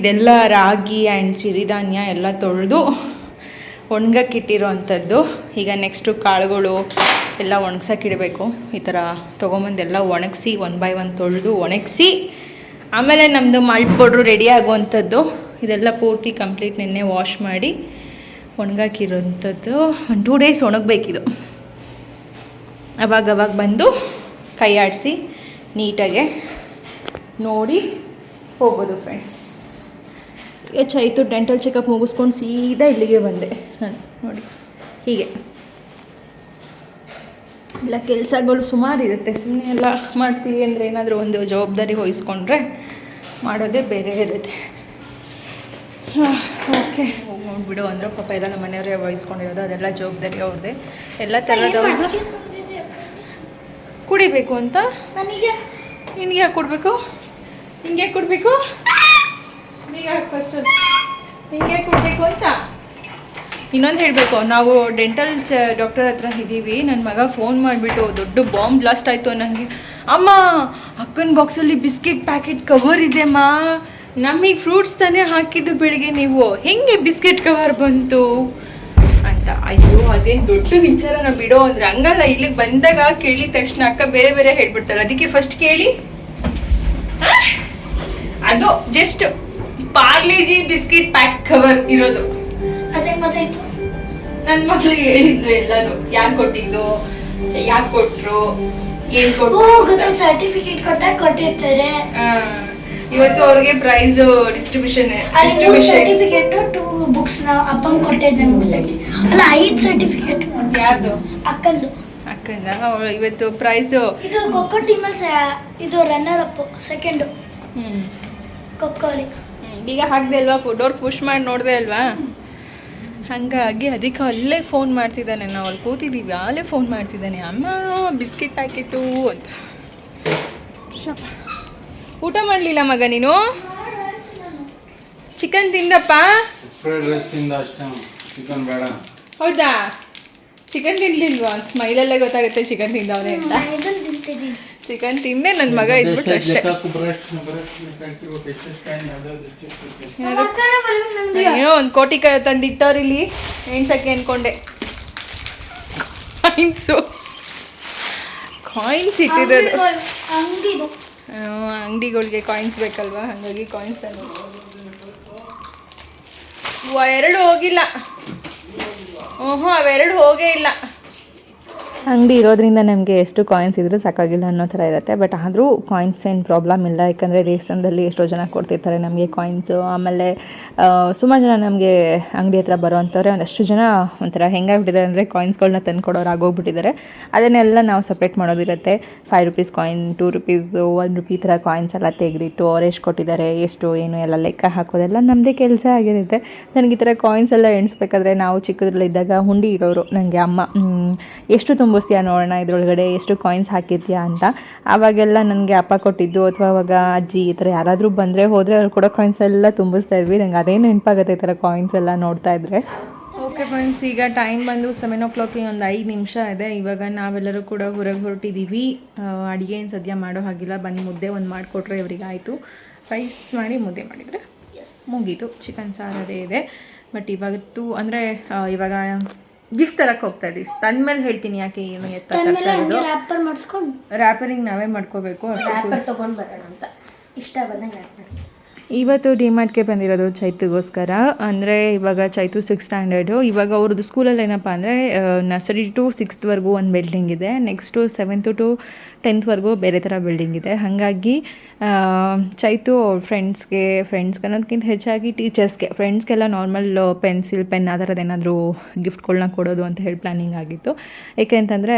ಇದೆಲ್ಲ ರಾಗಿ ಆ್ಯಂಡ್ ಸಿರಿಧಾನ್ಯ ಎಲ್ಲ ತೊಳೆದು ಒಣಗಕ್ಕಿಟ್ಟಿರೋ ಅಂಥದ್ದು ಈಗ ನೆಕ್ಸ್ಟು ಕಾಳುಗಳು ಎಲ್ಲ ಇಡಬೇಕು ಈ ಥರ ತೊಗೊಂಬಂದೆಲ್ಲ ಒಣಗಿಸಿ ಒನ್ ಬೈ ಒನ್ ತೊಳೆದು ಒಣಗಿಸಿ, ಆಮೇಲೆ ನಮ್ಮದು ಮಾಲ್ಟ್ ಪೌಡ್ರು ರೆಡಿ ಆಗುವಂಥದ್ದು. ಇದೆಲ್ಲ ಪೂರ್ತಿ ಕಂಪ್ಲೀಟ್ ನಿನ್ನೆ ವಾಶ್ ಮಾಡಿ ಒಣಗಾಕಿರೋಂಥದ್ದು ಒಂದು ಟೂ ಡೇಸ್ ಒಣಗಬೇಕಿದು. ಅವಾಗ ಅವಾಗ ಬಂದು ಕೈ ಆಡಿಸಿ ನೀಟಾಗೆ ನೋಡಿ ಹೋಗೋದು ಫ್ರೆಂಡ್ಸ್ ಈಗ ಆಯಿತು ಡೆಂಟಲ್ ಚೆಕಪ್ ಮುಗಿಸ್ಕೊಂಡು ಸೀದಾ ಇಲ್ಲಿಗೆ ಬಂದೆ ನಾನು ನೋಡಿ ಹೀಗೆ. ಎಲ್ಲ ಕೆಲಸಗಳು ಸುಮಾರು ಇರುತ್ತೆ. ಸುಮ್ಮನೆ ಎಲ್ಲ ಮಾಡ್ತೀವಿ ಅಂದರೆ ಏನಾದರೂ ಒಂದು ಜವಾಬ್ದಾರಿ ವಹಿಸ್ಕೊಂಡ್ರೆ ಮಾಡೋದೇ ಬೇರೆ ಇರುತ್ತೆ. ಓಕೆ ನೋಡ್ಬಿಡು ಅಂದ್ರೆ ಪಾಪ ಎಲ್ಲ ನಮ್ಮ ಮನೆಯವರೇ ವಹಿಸ್ಕೊಂಡಿರೋದು ಅದೆಲ್ಲ ಜವಾಬ್ದಾರಿ ಅವ್ರದ್ದೇ. ಎಲ್ಲ ಥರದವ್ರದ್ದು ಕುಡಿಬೇಕು ಅಂತ. ನನಗೆ? ನಿನಗೆ ಯಾಕೆ ಕೊಡಬೇಕು? ನಿಂಗೆ ಕೊಡಬೇಕು? ನಿನಗೆ ಫಸ್ಟು ನಿಂಗೆ ಯಾಕೆ ಕೊಡಬೇಕು ಅಂತ? ಇನ್ನೊಂದು ಹೇಳಬೇಕು. ನಾವು ಡೆಂಟಲ್ ಚ ಡಾಕ್ಟರ್ ಹತ್ರ ಇದ್ದೀವಿ ನನ್ನ ಮಗ ಫೋನ್ ಮಾಡಿಬಿಟ್ಟು ದೊಡ್ಡ ಬಾಂಬ್ ಬ್ಲಾಸ್ಟ್ ಆಯಿತು ನನಗೆ ಅಮ್ಮ ಅಕ್ಕನ ಬಾಕ್ಸಲ್ಲಿ ಬಿಸ್ಕೆಟ್ ಪ್ಯಾಕೆಟ್ ಕವರ್ ಇದೆಮ್ಮ ನಮಗೆ ಫ್ರೂಟ್ಸ್ ತಾನೇ ಹಾಕಿದ್ದು ಬೆಳಿಗ್ಗೆ ನೀವು. ಹೆಂಗೆ ಬಿಸ್ಕೆಟ್ ಕವರ್ ಬಂತು? ಅಂತ. ಅಯ್ಯೋ ಅದೇನು ದೊಡ್ಡ ವಿಚಾರನ ಬಿಡೋ. ಅಂದ್ರೆ ಹಂಗಲ್ಲ ಇಲ್ಲಿಗೆ ಬಂದಾಗ ಕೇಳಿದ ತಕ್ಷಣ ಅಕ್ಕ ಬೇರೆ ಬೇರೆ ಹೇಳ್ಬಿಡ್ತಾರೆ. ಅದಕ್ಕೆ ಫಸ್ಟ್ ಕೇಳಿ? ಅದು just Parle G biscuit pack cover ಇರೋದು. ನನ್ನ ಮಕ್ಳಿಗೆ ಹೇಳಿದ್ರು ಎಲ್ಲಾನು. ಯಾರು ಕೊಟ್ಟಿದ್ದು? ಯಾಕೆ ಕೊಟ್ರು? ಏನ್ ಕೊಟ್ಟು ಸರ್ಟಿಫಿಕೇಟ್ ಕೊಟ್ಟಾಗ ಕೊಟ್ಟಿರ್ತಾರೆ. ಇವತ್ತು ಅವ್ರಿಗೆ ಪ್ರೈಸ್ ಡಿಸ್ಟ್ರಿಬ್ಯೂಷನ್ ಸರ್ಟಿಫಿಕೇಟ್ ಟೂ ಬುಕ್ಸ್ನ ಅಪ್ಪಂಗ್ ಕೊಟ್ಟಿದ್ದೆ ಮೂರು ಅಲ್ಲ ಐದು ಸರ್ಟಿಫಿಕೇಟ್ ಯಾರ್ದು? ಅಕ್ಕಂದು. ಅಕ್ಕಂದ? ಇವತ್ತು ಪ್ರೈಸ್ ಇದು ಖೋಖೋ ಟೀಮಲ್ಲಿ ಇದು ರನ್ನರ್ ಅಪ್ ಸೆಕೆಂಡ್ ಖೋಖೋಲಿ. ಈಗ ಹಾಕ್ದೆ ಅಲ್ವಾ? ಡೋರ್ ಪುಷ್ ಮಾಡಿ ನೋಡಿದೆ ಅಲ್ವಾ? ಹಾಗಾಗಿ ಅದಕ್ಕೆ ಅಲ್ಲೇ ಫೋನ್ ಮಾಡ್ತಿದ್ದಾನೆ ನಾವು. ಅಲ್ಲಿ ಕೂತಿದ್ದೀವಿ ಅಲ್ಲೇ ಫೋನ್ ಮಾಡ್ತಿದ್ದಾನೆ. ಅಮ್ಮ ಬಿಸ್ಕಿಟ್ ಹಾಕಿಟ್ಟು ಅಂತ. ಊಟ ಮಾಡಲಿಲ್ಲ ಮಗ ನೀನು? ಚಿಕನ್ ತಿಂದಪ್ಪ? ಫ್ರೈಡ್ ರೈಸ್ ತಿಂದ ಅಷ್ಟೇ ಚಿಕನ್ ಬೇಡ. ಹೌದಾ? ಚಿಕನ್ ತಿನ್ಲಿಲ್ವಾ? ಸ್ಮೈಲಲ್ಲೇ ಗೊತ್ತಾಗುತ್ತೆ ಚಿಕನ್ ತಿಂದವನೇ ಅಂತ. ಚಿಕನ್ ತಿಂದೆ ನನ್ನ ಮಗ ಇದ್ಬಿಟ್ಟು ಅಷ್ಟೇ. ಏನೋ ಒಂದು ಕೋಟಿ ಕ ತಂದಿಟ್ಟವ್ರು ಇಲ್ಲಿ ಎಣ್ಸಕ್ಕೆ ಅನ್ಕೊಂಡೆ? ಕಾಯಿನ್ಸು ಕಾಯಿನ್ಸ್ ಇಟ್ಟಿರೋದು. ಅಂಗಡಿಗಳಿಗೆ ಕಾಯಿನ್ಸ್ ಬೇಕಲ್ವಾ? ಹಾಗಾಗಿ ಕಾಯಿನ್ಸ್ ಅನ್ನು ಎರಡು ಹೋಗಿಲ್ಲ. ಓಹೋ ಅವೆರಡು ಹೋಗೇ ಇಲ್ಲ. ಅಂಗಡಿ ಇರೋದ್ರಿಂದ ನಮಗೆ ಎಷ್ಟು ಕಾಯಿನ್ಸ್ ಇದ್ರೂ ಸಾಕಾಗಿಲ್ಲ ಅನ್ನೋ ಥರ ಇರುತ್ತೆ. ಬಟ್ ಆದರೂ ಕಾಯಿನ್ಸ್ ಏನು ಪ್ರಾಬ್ಲಮ್ ಇಲ್ಲ. ಯಾಕಂದರೆ ರೇಷನ್ದಲ್ಲಿ ಎಷ್ಟೋ ಜನ ಕೊಡ್ತಿರ್ತಾರೆ ನಮಗೆ ಕಾಯಿನ್ಸು ಆಮೇಲೆ ಸುಮಾರು ಜನ ನಮಗೆ ಅಂಗಡಿ ಹತ್ರ ಬರೋವಂಥವ್ರೆ ಒಂದಷ್ಟು ಜನ ಒಂಥರ ಹೆಂಗಾಗ್ಬಿಟ್ಟಿದ್ದಾರೆ ಅಂದರೆ ಕಾಯಿನ್ಸ್ಗಳನ್ನ ತಂದು ಕೊಡೋರು ಆಗೋಗ್ಬಿಟ್ಟಿದ್ದಾರೆ. ಅದನ್ನೆಲ್ಲ ನಾವು ಸಪ್ರೇಟ್ ಮಾಡೋದಿರುತ್ತೆ. ಫೈವ್ ರುಪೀಸ್ ಕಾಯಿನ್ ಟೂ ರುಪೀಸ್ದು ಒನ್ ರುಪಿ ಥರ ಕಾಯಿನ್ಸ್ ಎಲ್ಲ ತೆಗೆದಿಟ್ಟು ಅವ್ರು ಎಷ್ಟು ಕೊಟ್ಟಿದ್ದಾರೆ. ಎಷ್ಟು, ಏನು ಎಲ್ಲ ಲೆಕ್ಕ ಹಾಕೋದೆಲ್ಲ ನಮ್ಮದೇ ಕೆಲಸ ಆಗಿರುತ್ತೆ. ನನಗೆ ಈ ಥರ ಕಾಯಿನ್ಸ್ ಎಲ್ಲ ಎಣಿಸ್ಬೇಕಾದ್ರೆ ನಾವು ಚಿಕ್ಕದ್ರಲ್ಲಿದ್ದಾಗ ಹುಂಡಿ ಇಡೋರು ನನಗೆ ಅಮ್ಮ ಎಷ್ಟು ಎಷ್ಟು ತುಂಬಿಸ್ತೀಯಾ ನೋಡೋಣ ಇದರೊಳಗಡೆ ಎಷ್ಟು ಕಾಯಿನ್ಸ್ ಹಾಕಿದ್ಯಾ ಅಂತ. ಆವಾಗೆಲ್ಲ ನನಗೆ ಅಪ್ಪ ಕೊಟ್ಟಿದ್ದು ಅಥವಾ ಅವಾಗ ಅಜ್ಜಿ ಈ ಥರ ಯಾರಾದರೂ ಬಂದರೆ ಹೋದರೆ ಅವ್ರು ಕೊಡೋ ಕಾಯಿನ್ಸ್ ಎಲ್ಲ ತುಂಬಿಸ್ತಾ ಇದ್ವಿ. ನಂಗೆ ಅದೇನು ನೆನಪಾಗುತ್ತೆ ಈ ಥರ ಕಾಯಿನ್ಸ್ ಎಲ್ಲ ನೋಡ್ತಾ ಇದ್ರೆ. ಓಕೆ ಫ್ರೆಂಡ್ಸ್ ಈಗ ಟೈಮ್ ಬಂದು ಸೆವೆನ್ ಓ ಕ್ಲಾಕಿಗೆ ಒಂದು ಐದು ನಿಮಿಷ ಇದೆ. ಇವಾಗ ನಾವೆಲ್ಲರೂ ಕೂಡ ಹೊರಗೆ ಹೊರಟಿದ್ದೀವಿ ಅಡುಗೆ ಏನು ಸದ್ಯ ಮಾಡೋ ಹಾಗಿಲ್ಲ. ಬಂದು ಮುದ್ದೆ ಒಂದು ಮಾಡಿಕೊಟ್ರೆ ಇವರಿಗೆ ಆಯಿತು. ರೈಸ್ ಮಾಡಿ ಮುದ್ದೆ ಮಾಡಿದರೆ ಮುಗೀತು. ಚಿಕನ್ ಸಾರು ಅದೇ ಇದೆ. ಬಟ್ ಇವಾಗತ್ತು ಅಂದರೆ ಇವಾಗ ಗಿಫ್ಟ್ ತರಕ್ಕೆ ಹೋಗ್ತಾ ಇದೀವಿ. ತಂದ್ಮೇಲೆ ಹೇಳ್ತೀನಿ ಯಾಕೆ ಏನು ಎತ್ತ ರ್ಯಾಪರ್ ಮಾಡಿಸ್ಕೊಂಡು. ರ್ಯಾಪರಿಂಗ್ ನಾವೇ ಮಾಡ್ಕೋಬೇಕು ರ್ಯಾಪರ್ ತೊಗೊಂಡು ಬರೋಣ ಅಂತ. ಇಷ್ಟ ಬಂದಂಗೆ ಇವತ್ತು ಡಿಮಾರ್ಟ್ಗೆ ಬಂದಿರೋದು ಚೈತುಗೋಸ್ಕರ. ಅಂದರೆ ಇವಾಗ ಚೈತು ಸಿಕ್ಸ್ ಸ್ಟ್ಯಾಂಡರ್ಡು ಇವಾಗ ಅವ್ರದ್ದು ಸ್ಕೂಲಲ್ಲಿ ಏನಪ್ಪ ಅಂದರೆ ನರ್ಸರಿ ಟು ಸಿಕ್ಸ್ತ್ವರೆಗೂ ಒಂದು ಬಿಲ್ಡಿಂಗ್ ಇದೆ. ನೆಕ್ಸ್ಟು ಸೆವೆಂತು ಟು ಟೆಂತ್ವರೆಗೂ ಬೇರೆ ಥರ ಬಿಲ್ಡಿಂಗ್ ಇದೆ. ಹಾಗಾಗಿ ಚೈತು ಫ್ರೆಂಡ್ಸ್ಗೆ ಫ್ರೆಂಡ್ಸ್ಗೆ ಅನ್ನೋದಕ್ಕಿಂತ ಹೆಚ್ಚಾಗಿ ಟೀಚರ್ಸ್ಗೆ, ಫ್ರೆಂಡ್ಸ್ಗೆಲ್ಲ ನಾರ್ಮಲ್ ಪೆನ್ಸಿಲ್, ಪೆನ್ ಆ ಥರದ್ದು ಏನಾದರೂ ಗಿಫ್ಟ್ಗಳನ್ನ ಕೊಡೋದು ಅಂತ ಹೇಳಿ ಪ್ಲ್ಯಾನಿಂಗ್ ಆಗಿತ್ತು. ಏಕೆ ಅಂತಂದರೆ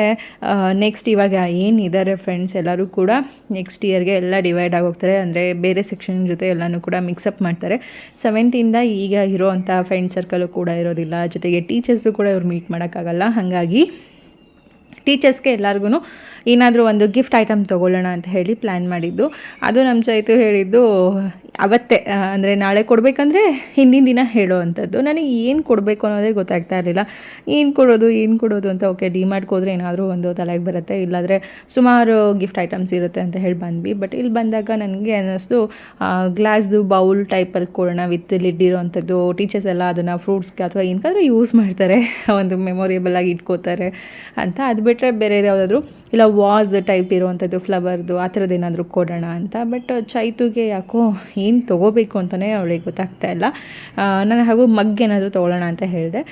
ನೆಕ್ಸ್ಟ್ ಇವಾಗ ಏನಿದ್ದಾರೆ ಫ್ರೆಂಡ್ಸ್ ಎಲ್ಲರೂ ಕೂಡ ನೆಕ್ಸ್ಟ್ ಇಯರ್ಗೆ ಎಲ್ಲ ಡಿವೈಡ್ ಆಗೋಗ್ತಾರೆ. ಅಂದರೆ ಬೇರೆ ಸೆಕ್ಷನ್ ಜೊತೆ ಎಲ್ಲನೂ ಕೂಡ ಮಿಕ್ಸಪ್ ಮಾಡ್ತಾರೆ. ಸೆವೆಂತಿಂದ ಈಗ ಇರೋವಂಥ ಫ್ರೆಂಡ್ ಸರ್ಕಲು ಕೂಡ ಇರೋದಿಲ್ಲ. ಜೊತೆಗೆ ಟೀಚರ್ಸು ಕೂಡ ಇವ್ರು ಮೀಟ್ ಮಾಡೋಕ್ಕಾಗಲ್ಲ. ಹಾಗಾಗಿ, ಟೀಚರ್ಸ್ಗೆ ಎಲ್ಲರಿಗೂ ಏನಾದರೂ ಒಂದು ಗಿಫ್ಟ್ ಐಟಮ್ ತೊಗೊಳ್ಳೋಣ ಅಂತ ಹೇಳಿ ಪ್ಲ್ಯಾನ್ ಮಾಡಿದ್ದು. ಅದು ನಮ್ಮ ಚೈತು ಹೇಳಿದ್ದು, ಅವತ್ತೇ ಅಂದರೆ ನಾಳೆ ಕೊಡಬೇಕಂದ್ರೆ ಹಿಂದಿನ ದಿನ ಹೇಳೋ ಅಂಥದ್ದು. ನನಗೆ ಏನು ಕೊಡಬೇಕು ಅನ್ನೋದೇ ಗೊತ್ತಾಗ್ತಾ ಇರಲಿಲ್ಲ. ಏನು ಕೊಡೋದು ಏನು ಕೊಡೋದು ಅಂತ, ಓಕೆ ಡಿಮಾರ್ಟ್ಗೆ ಹೋದರೆ ಏನಾದರೂ ಒಂದು ತಲೆಗೆ ಬರುತ್ತೆ, ಇಲ್ಲಾದರೆ ಸುಮಾರು ಗಿಫ್ಟ್ ಐಟಮ್ಸ್ ಇರುತ್ತೆ ಅಂತ ಹೇಳಿ ಬಂದ್ವಿ. ಬಟ್ ಇಲ್ಲಿ ಬಂದಾಗ ನನಗೆ ಅನ್ನಿಸ್ತು ಗ್ಲಾಸ್ದು ಬೌಲ್ ಟೈಪಲ್ಲಿ ಕೊಡೋಣ ವಿತ್ ಲಿಡ್ ಇರೋವಂಥದ್ದು ಟೀಚರ್ಸ್ ಎಲ್ಲ ಅದನ್ನು ಫ್ರೂಟ್ಸ್ಗೆ ಅಥವಾ ಏನಕ್ಕಾದ್ರೂ ಯೂಸ್ ಮಾಡ್ತಾರೆ. *laughs* ಒಂದು ಮೆಮೊರೇಬಲ್ ಆಗಿ ಇಟ್ಕೋತಾರೆ ಅಂತ. ಅದು ಬಿಟ್ಟರೆ ಬೇರೆ ಯಾವುದಾದ್ರು ಇಲ್ಲ ವಾಸ್ ಟೈಪ್ ಇರುವಂಥದ್ದು ಫ್ಲವರ್ದು ಆ ಥರದ್ದು ಏನಾದರೂ ಕೊಡೋಣ ಅಂತ. ಬಟ್ ಚೈತುಗೆ ಯಾಕೋ ಏನು ತೊಗೋಬೇಕು ಅಂತಲೇ ಅವಳಿಗೆ ಗೊತ್ತಾಗ್ತಾ ಇಲ್ಲ. ನಾನು ಹಾಗೂ ಮಗ್ ಏನಾದರೂ ತೊಗೊಳ್ಳೋಣ ಅಂತ ಹೇಳಿದೆ.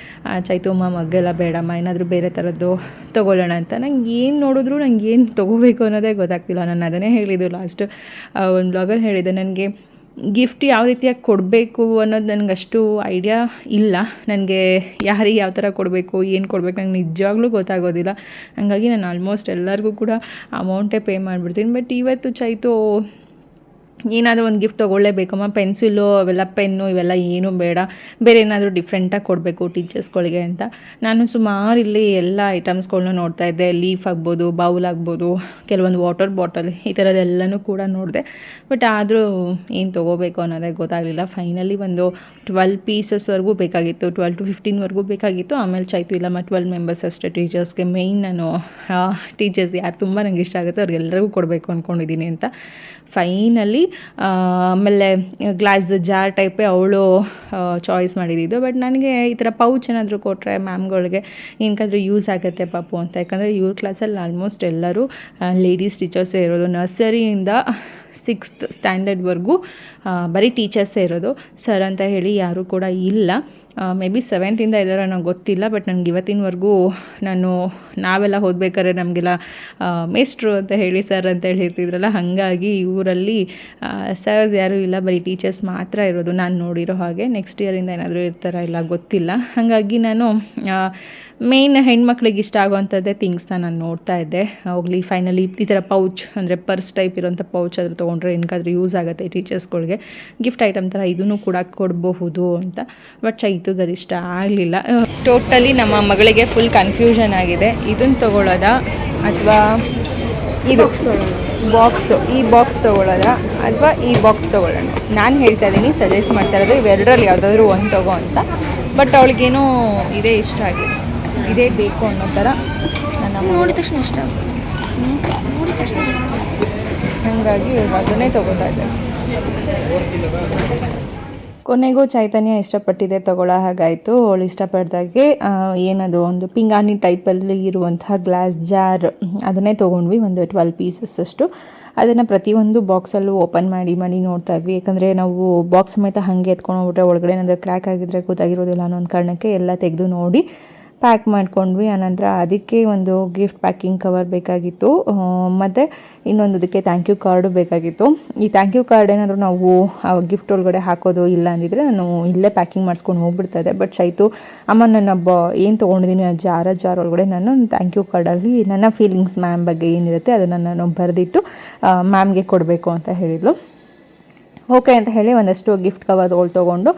ಚೈತುಮ್ಮ ಮಗ್ಗೆಲ್ಲ ಬೇಡಮ್ಮ, ಏನಾದರೂ ಬೇರೆ ಥರದ್ದು ತೊಗೊಳ್ಳೋಣ ಅಂತ. ನಂಗೆ ಏನು ನೋಡಿದ್ರು ನಂಗೆ ಏನು ತೊಗೋಬೇಕು ಅನ್ನೋದೇ ಗೊತ್ತಾಗ್ತಿಲ್ಲ. ನಾನು ಅದನ್ನೇ ಹೇಳಿದ್ದು ಲಾಸ್ಟ್ ಒಂದು ಬ್ಲಾಗಲ್ಲಿ ಹೇಳಿದ್ದೆ, ನನಗೆ ಗಿಫ್ಟ್ ಯಾವ ರೀತಿಯಾಗಿ ಕೊಡಬೇಕು ಅನ್ನೋದು ನನಗೆ ಅಷ್ಟು ಐಡಿಯಾ ಇಲ್ಲ. ನನಗೆ ಯಾರಿಗೆ ಯಾವ ಥರ ಕೊಡಬೇಕು, ಏನು ಕೊಡಬೇಕು ನಂಗೆ ನಿಜವಾಗ್ಲೂ ಗೊತ್ತಾಗೋದಿಲ್ಲ. ಹಾಗಾಗಿ ನಾನು ಆಲ್ಮೋಸ್ಟ್ ಎಲ್ಲರಿಗೂ ಕೂಡ ಅಮೌಂಟೇ ಪೇ ಮಾಡಿಬಿಡ್ತೀನಿ. ಬಟ್ ಇವತ್ತು ಚೈತು ಏನಾದರೂ ಒಂದು ಗಿಫ್ಟ್ ತೊಗೊಳ್ಳೇಬೇಕಮ್ಮ ಪೆನ್ಸಿಲು ಅವೆಲ್ಲ, ಪೆನ್ನು ಇವೆಲ್ಲ ಏನೂ ಬೇಡ. ಬೇರೆ ಏನಾದರೂ ಡಿಫ್ರೆಂಟಾಗಿ ಕೊಡಬೇಕು ಟೀಚರ್ಸ್ಗಳಿಗೆ ಅಂತ. ನಾನು ಸುಮಾರು ಇಲ್ಲಿ ಎಲ್ಲ ಐಟಮ್ಸ್ಗಳನ್ನೂ ನೋಡ್ತಾ ಇದ್ದೆ. ಲೀಫ್ ಆಗ್ಬೋದು ಬೌಲ್ ಆಗ್ಬೋದು, ಕೆಲವೊಂದು ವಾಟರ್ ಬಾಟಲ್ ಈ ಥರದ್ದೆಲ್ಲನೂ ಕೂಡ ನೋಡಿದೆ. ಬಟ್ ಆದರೂ ಏನು ತೊಗೋಬೇಕು ಅನ್ನೋದೇ ಗೊತ್ತಾಗಲಿಲ್ಲ. ಫೈನಲಿ ಒಂದು ಟ್ವೆಲ್ ಪೀಸಸ್ವರೆಗೂ ಬೇಕಾಗಿತ್ತು. ಟ್ವೆಲ್ ಟು ಫಿಫ್ಟೀನ್ವರೆಗೂ ಬೇಕಾಗಿತ್ತು. ಆಮೇಲೆ ಚೈತು ಇಲ್ಲಮ್ಮ ಟ್ವೆಲ್ ಮೆಂಬರ್ಸ್ ಅಷ್ಟೇ ಟೀಚರ್ಸ್ಗೆ ಮೇಯ್ನ್ ನಾನು ಟೀಚರ್ಸ್ ಯಾರು ತುಂಬ ನನಗೆ ಇಷ್ಟ ಆಗುತ್ತೆ ಅವ್ರಿಗೆಲ್ಲರಿಗೂ ಕೊಡಬೇಕು ಅಂದ್ಕೊಂಡಿದ್ದೀನಿ ಅಂತ. ಫೈನಲಿ ಆಮೇಲೆ ಗ್ಲಾಸ್ ಜಾರ್ ಟೈಪೇ ಅವಳು ಚಾಯ್ಸ್ ಮಾಡಿದ್ದು. ಬಟ್ ನನಗೆ ಈ ಥರ ಪೌಚ್ ಏನಾದರೂ ಕೊಟ್ಟರೆ ಮ್ಯಾಮ್ಗಳಿಗೆ ಏನಕ್ಕಾದ್ರೂ ಯೂಸ್ ಆಗುತ್ತೆ ಪಾಪು ಅಂತ. ಯಾಕಂದರೆ ಇವ್ರ ಕ್ಲಾಸಲ್ಲಿ ಆಲ್ಮೋಸ್ಟ್ ಎಲ್ಲರೂ ಲೇಡೀಸ್ ಟೀಚರ್ಸೇ ಇರೋದು ನರ್ಸರಿಯಿಂದ ಸಿಕ್ಸ್ತ್ ಸ್ಟ್ಯಾಂಡರ್ಡ್ವರೆಗೂ ಬರೀ ಟೀಚರ್ಸೇ ಇರೋದು. ಸರ್ ಅಂತ ಹೇಳಿ ಯಾರೂ ಕೂಡ ಇಲ್ಲ. ಮೇ ಬಿ ಸೆವೆಂತಿಂದ ಇದ್ದಾರೋ ನನಗೆ ಗೊತ್ತಿಲ್ಲ, ಬಟ್ ನನಗೆ ಇವತ್ತಿನವರೆಗೂ ನಾನು ನಾವೆಲ್ಲ ಓದ್ಬೇಕಾದ್ರೆ ನಮಗೆಲ್ಲ ಮೇಸ್ಟ್ರು ಅಂತ ಹೇಳಿ ಸರ್ ಅಂತ ಹೇಳಿ ಹೇಳ್ತಿದ್ರಲ್ಲ ಹಾಗಾಗಿ ಊರಲ್ಲಿ ಸರ್ಸ್ ಯಾರೂ ಇಲ್ಲ, ಬರೀ ಟೀಚರ್ಸ್ ಮಾತ್ರ ಇರೋದು. ನಾನು ನೋಡಿರೋ ಹಾಗೆ, ನೆಕ್ಸ್ಟ್ ಇಯರಿಂದ ಏನಾದರೂ ಇರ್ತಾರ ಇಲ್ಲ ಗೊತ್ತಿಲ್ಲ. ಹಾಗಾಗಿ ನಾನು ಮೇಯ್ನ್ ಹೆಣ್ಮಕ್ಳಿಗೆ ಇಷ್ಟ ಆಗುವಂಥದ್ದೇ ಥಿಂಗ್ಸ್ನ ನಾನು ನೋಡ್ತಾ ಇದ್ದೆ. ಹೋಗಲಿ ಫೈನಲಿ ಈ ಥರ ಪೌಚ್ ಅಂದರೆ ಪರ್ಸ್ ಟೈಪ್ ಇರೋಂಥ ಪೌಚ್ ಆದರೂ ತೊಗೊಂಡ್ರೆ ಏನಕ್ಕಾದ್ರೂ ಯೂಸ್ ಆಗುತ್ತೆ ಟೀಚರ್ಸ್ಗಳಿಗೆ ಗಿಫ್ಟ್ ಐಟಮ್ ಥರ ಇದನ್ನು ಕೂಡ ಕೊಡಬಹುದು ಅಂತ. ಬಟ್ ಚೈತುಗೆ ಅದಿಷ್ಟ ಆಗಲಿಲ್ಲ. ಟೋಟಲಿ ನಮ್ಮ ಮಗಳಿಗೆ ಫುಲ್ ಕನ್ಫ್ಯೂಷನ್ ಆಗಿದೆ. ಇದನ್ನು ತೊಗೊಳೋದ ಅಥವಾ ಇದು? ಬಾಕ್ಸು ಈ ಬಾಕ್ಸ್ ತೊಗೊಳ್ಳೋದ ಅಥವಾ ಈ ಬಾಕ್ಸ್ ತೊಗೊಳ್ಳೋಣ? ನಾನು ಹೇಳ್ತಾ ಇದ್ದೀನಿ ಸಜೆಸ್ಟ್ ಮಾಡ್ತಾ ಇರೋದು ಇವೆರಡರಲ್ಲಿ ಯಾವುದಾದ್ರೂ ಒಂದು ತೊಗೋ ಅಂತ. ಬಟ್ ಅವಳಿಗೇನೋ ಇದೇ ಇಷ್ಟ ಆಗಿದೆ ಇದೇ ಬೇಕು ಅನ್ನೋ ಥರ ನನ್ನ ನೋಡಿದ ತಕ್ಷಣ ಇಷ್ಟ ಆಗುತ್ತೆ. ನೋಡಿದ ತಕ್ಷಣ ಇಷ್ಟ. ಹಾಗಾಗಿ ಅದನ್ನೇ ತೊಗೋತಾ ಇದ್ದೆ. ಕೊನೆಗೂ ಚೈತನ್ಯ ಇಷ್ಟಪಟ್ಟಿದೆ ತಗೊಳ್ಳೋ ಹಾಗಾಯಿತು. ಅವಳು ಇಷ್ಟಪಡ್ದಾಗೆ ಏನದು ಒಂದು ಪಿಂಗಾಣಿ ಟೈಪಲ್ಲಿ ಇರುವಂತಹ ಗ್ಲಾಸ್ ಜಾರ್ ಅದನ್ನೇ ತೊಗೊಂಡ್ವಿ ಒಂದು ಟ್ವೆಲ್ ಪೀಸಸ್ ಅಷ್ಟು. ಅದನ್ನು ಪ್ರತಿಯೊಂದು ಬಾಕ್ಸಲ್ಲೂ ಓಪನ್ ಮಾಡಿ ಮಾಡಿ ನೋಡ್ತಾ ಇದ್ವಿ. ಯಾಕಂದರೆ ನಾವು ಬಾಕ್ಸ್ ಸಮೇತ ಹಾಗೆ ಎತ್ಕೊಂಡು ಹೋಗ್ಬಿಟ್ರೆ ಒಳಗಡೆ ಏನಾದರೂ ಕ್ರ್ಯಾಕ್ ಆಗಿದ್ರೆ ಗೊತ್ತಾಗಿರೋದಿಲ್ಲ ಅನ್ನೋ ಒಂದು ಕಾರಣಕ್ಕೆ ಎಲ್ಲ ತೆಗೆದು ನೋಡಿ ಪ್ಯಾಕ್ ಮಾಡ್ಕೊಂಡ್ವಿ. ಆನಂತರ ಅದಕ್ಕೆ ಒಂದು ಗಿಫ್ಟ್ ಪ್ಯಾಕಿಂಗ್ ಕವರ್ ಬೇಕಾಗಿತ್ತು. ಮತ್ತು ಇನ್ನೊಂದು ಅದಕ್ಕೆ ಥ್ಯಾಂಕ್ ಯು ಕಾರ್ಡು ಬೇಕಾಗಿತ್ತು. ಈ ಥ್ಯಾಂಕ್ ಯು ಕಾರ್ಡ್ ಏನಾದರೂ ನಾವು, ಆ ಗಿಫ್ಟ್ ಒಳಗಡೆ ಹಾಕೋದು ಇಲ್ಲ ಅಂದಿದ್ರೆ ನಾನು ಇಲ್ಲೇ ಪ್ಯಾಕಿಂಗ್ ಮಾಡಿಸ್ಕೊಂಡು ಹೋಗ್ಬಿಡ್ತಾಯಿದ್ದೆ ಬಟ್ ಶೈತು ಅಮ್ಮ ನನ್ನ ಬ, ಏನು ತೊಗೊಂಡಿದ್ದೀನಿ ಆ ಜಾರ ಜಾರ್ ಒಳಗಡೆ ನಾನು ಥ್ಯಾಂಕ್ ಯು ಕಾರ್ಡಲ್ಲಿ ನನ್ನ ಫೀಲಿಂಗ್ಸ್ ಮ್ಯಾಮ್ ಬಗ್ಗೆ ಏನಿರುತ್ತೆ ಅದನ್ನು ನಾನು ಬರೆದಿಟ್ಟು ಮ್ಯಾಮ್ಗೆ ಕೊಡಬೇಕು ಅಂತ ಹೇಳಿದ್ಲು. ಓಕೆ ಅಂತ ಹೇಳಿ ಒಂದಷ್ಟು ಗಿಫ್ಟ್ ಕವರ್ ತೊಗೊಳ್ ತೊಗೊಂಡು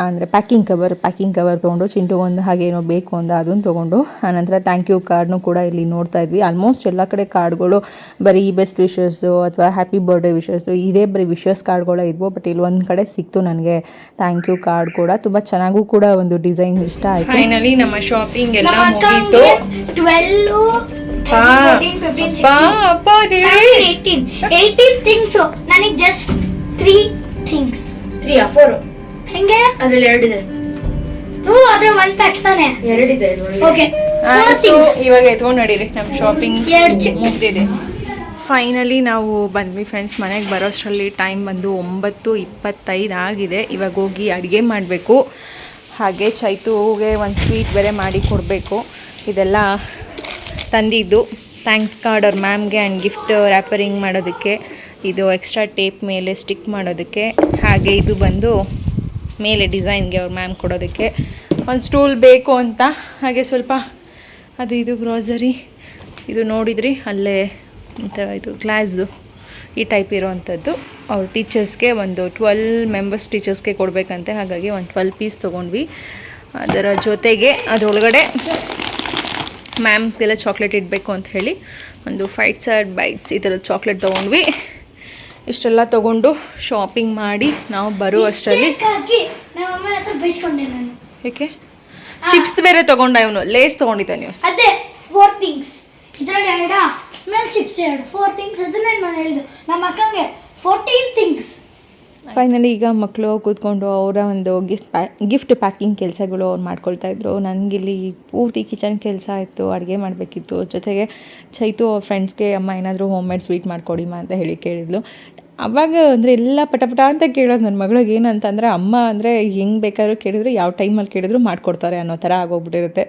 ಅಂದರೆ ಪ್ಯಾಕಿಂಗ್ ಕವರ್ ಪ್ಯಾಕಿಂಗ್ ಕವರ್ ತೊಗೊಂಡು ಚಿಂಟುಗೊಂದು ಹಾಗೇನೋ ಬೇಕು ಅಂತ ಅದನ್ನು ತೊಗೊಂಡು ಆನಂತರ ಥ್ಯಾಂಕ್ ಯು ಕಾರ್ಡ್ನು ಕೂಡ ಇಲ್ಲಿ ನೋಡ್ತಾ ಇದ್ವಿ. ಆಲ್ಮೋಸ್ಟ್ ಎಲ್ಲ ಕಡೆ ಕಾರ್ಡ್ಗಳು ಬರೀ ಬೆಸ್ಟ್ ವಿಶಸ್ಸು ಅಥವಾ ಹ್ಯಾಪಿ ಬರ್ಡೇ ವಿಶಸ್ಸು ಇದೇ ಬರೀ ವಿಶಸ್ ಕಾರ್ಡ್ಗಳೇ ಇದ್ವು ಬಟ್ ಇಲ್ಲಿ ಒಂದು ಕಡೆ ಸಿಕ್ತು ನನಗೆ ಥ್ಯಾಂಕ್ ಯು ಕಾರ್ಡ್ ಕೂಡ. ತುಂಬ ಚೆನ್ನಾಗೂ ಕೂಡ ಒಂದು ಡಿಸೈನ್ ಇಷ್ಟ ಆಯಿತು. ಫೈನಲಿ ನಮ್ಮ ಶಾಪಿಂಗ್ ಎಲ್ಲ ಮುಗಿತು. ಮುಗೀತು ಅಕ್ಕಂಗೆ 12, 13, 14, 15, 16, 17, 18 18 ಥಿಂಗ್ಸ್ ನನಗೆ just three things three four ಹೆಂಗೆ? ಅದ್ರಲ್ಲಿ ಎರಡಿದೆ ಹ್ಞೂ ಅದ್ರ ಒಂದ್ ಪ್ಯಾಕ್ ತಾನೆ. ಎರಡಿದೆ. ಓಕೆ ಫೋರ್ ಆಯ್ತು, ಥಿಂಗ್ಸ್ ಇವಾಗ ಎತ್ಕೊಂಡು ನಡೀರಿ ನಮ್ಮ ಶಾಪಿಂಗ್ ಎರಡ್. ಮುಗ್ದಿದೆ. ಫೈನಲಿ ನಾವು ಬಂದ್ವಿ ಫ್ರೆಂಡ್ಸ್ ಮನೆಗೆ. ಬರೋಷ್ಟರಲ್ಲಿ ಟೈಮ್ ಬಂದು ಒಂಬತ್ತು ಇಪ್ಪತ್ತೈದು ಆಗಿದೆ. ಇವಾಗ ಹೋಗಿ ಅಡುಗೆ ಮಾಡಬೇಕು. ಹಾಗೆ ಚೈತುಗೆ ಒಂದು ಸ್ವೀಟ್ ಬೇರೆ ಮಾಡಿ ಕೊಡಬೇಕು. ಇದೆಲ್ಲ ತಂದಿದ್ದು. ಥ್ಯಾಂಕ್ಸ್ ಕಾರ್ಡ್ ಅವ್ರ ಮ್ಯಾಮ್ಗೆ ಆ್ಯಂಡ್ ಗಿಫ್ಟ್ ರ್ಯಾಪರಿಂಗ್ ಮಾಡೋದಕ್ಕೆ. ಇದು ಎಕ್ಸ್ಟ್ರಾ ಟೇಪ್ ಮೇಲೆ ಸ್ಟಿಕ್ ಮಾಡೋದಕ್ಕೆ. ಹಾಗೆ ಇದು ಬಂದು ಮೇಲೆ ಡಿಸೈನ್ಗೆ ಅವ್ರು ಮ್ಯಾಮ್ ಕೊಡೋದಕ್ಕೆ. ಒಂದು ಸ್ಟೂಲ್ ಬೇಕು ಅಂತ. ಹಾಗೆ ಸ್ವಲ್ಪ ಅದು ಇದು ಗ್ರೋಸರಿ ಇದು ನೋಡಿದ್ರಿ, ಅಲ್ಲೇ ಒಂಥರ ಥರ ಇದು ಗ್ಲಾಸ್ದು ಈ ಟೈಪ್ ಇರೋವಂಥದ್ದು ಅವ್ರ ಟೀಚರ್ಸ್ಗೆ ಒಂದು ಟ್ವೆಲ್ ಮೆಂಬರ್ಸ್ ಟೀಚರ್ಸ್ಗೆ ಕೊಡಬೇಕಂತೆ. ಹಾಗಾಗಿ ಒಂದು ಟ್ವೆಲ್ ಪೀಸ್ ತೊಗೊಂಡ್ವಿ. ಅದರ ಜೊತೆಗೆ ಅದರೊಳಗಡೆ ಮ್ಯಾಮ್ಸ್ಗೆಲ್ಲ ಚಾಕ್ಲೇಟ್ ಇಡಬೇಕು ಅಂತ ಹೇಳಿ, ಒಂದು ಫೈಟ್ಸ್ ಆ್ಯಡ್ ಬೈಟ್ಸ್ ಈ ಥರದ ಚಾಕ್ಲೇಟ್ ತೊಗೊಂಡ್ವಿ. ಇಷ್ಟೆಲ್ಲ ತಗೊಂಡು ಶಾಪಿಂಗ್ ಮಾಡಿ ನಾವು ಬರೋ ಅಷ್ಟರಲ್ಲಿ ಏಕೆ? ಚಿಪ್ಸ್ ಬೇರೆ ತಗೊಂಡ ಇವನು ಲೇಸ್ ತೊಗೊಂಡಿದ್ದ ನೀವು ಅದೇ ಫೋರ್ ಥಿಂಗ್ಸ್ ಇದ್ರಲ್ಲಿ ಎರಡ? ಮೇಲೆ ಚಿಪ್ಸ್ ಎರಡು. ಫೋರ್ ಥಿಂಗ್ಸ್ ಅದನ್ನೇ ನಾನು ಹೇಳಿದ್ದು ನಮ್ಮ ಅಕ್ಕಂಗೆ ಫೋರ್ಟೀನ್ ಥಿಂಗ್ಸ್ ಫೈನಲಿ ಈಗ ಮಕ್ಕಳು ಕೂತ್ಕೊಂಡು ಅವರ ಒಂದು ಗಿಫ್ಟ್ ಪ್ಯಾ ಗಿಫ್ಟ್ ಪ್ಯಾಕಿಂಗ್ ಕೆಲಸಗಳು ಅವ್ರು ಮಾಡ್ಕೊಳ್ತಾ ಇದ್ರು. ನನಗಿಲ್ಲಿ ಪೂರ್ತಿ ಕಿಚನ್ ಕೆಲಸ ಆಯಿತು ಅಡುಗೆ ಮಾಡಬೇಕಿತ್ತು. ಜೊತೆಗೆ ಚೈತು ಅವ್ರ ಫ್ರೆಂಡ್ಸ್ಗೆ ಅಮ್ಮ ಏನಾದರೂ ಹೋಮ್ ಮೇಡ್ ಸ್ವೀಟ್ ಮಾಡಿಕೊಡಿಮ್ಮ ಅಂತ ಹೇಳಿ ಕೇಳಿದ್ಲು. ಅವಾಗ ಅಂದರೆ ಎಲ್ಲ ಪಟಪಟ ಪಟ ಅಂತ ಕೇಳೋದು ನನ್ನ ಮಗಳಿಗೆ ಏನಂತಂದರೆ, ಅಮ್ಮ ಅಂದರೆ ಹೆಂಗೆ ಬೇಕಾದ್ರೂ ಕೇಳಿದ್ರು ಯಾವ ಟೈಮಲ್ಲಿ ಕೇಳಿದ್ರು ಮಾಡಿಕೊಡ್ತಾರೆ ಅನ್ನೋ ಥರ ಆಗೋಗ್ಬಿಟ್ಟಿರುತ್ತೆ.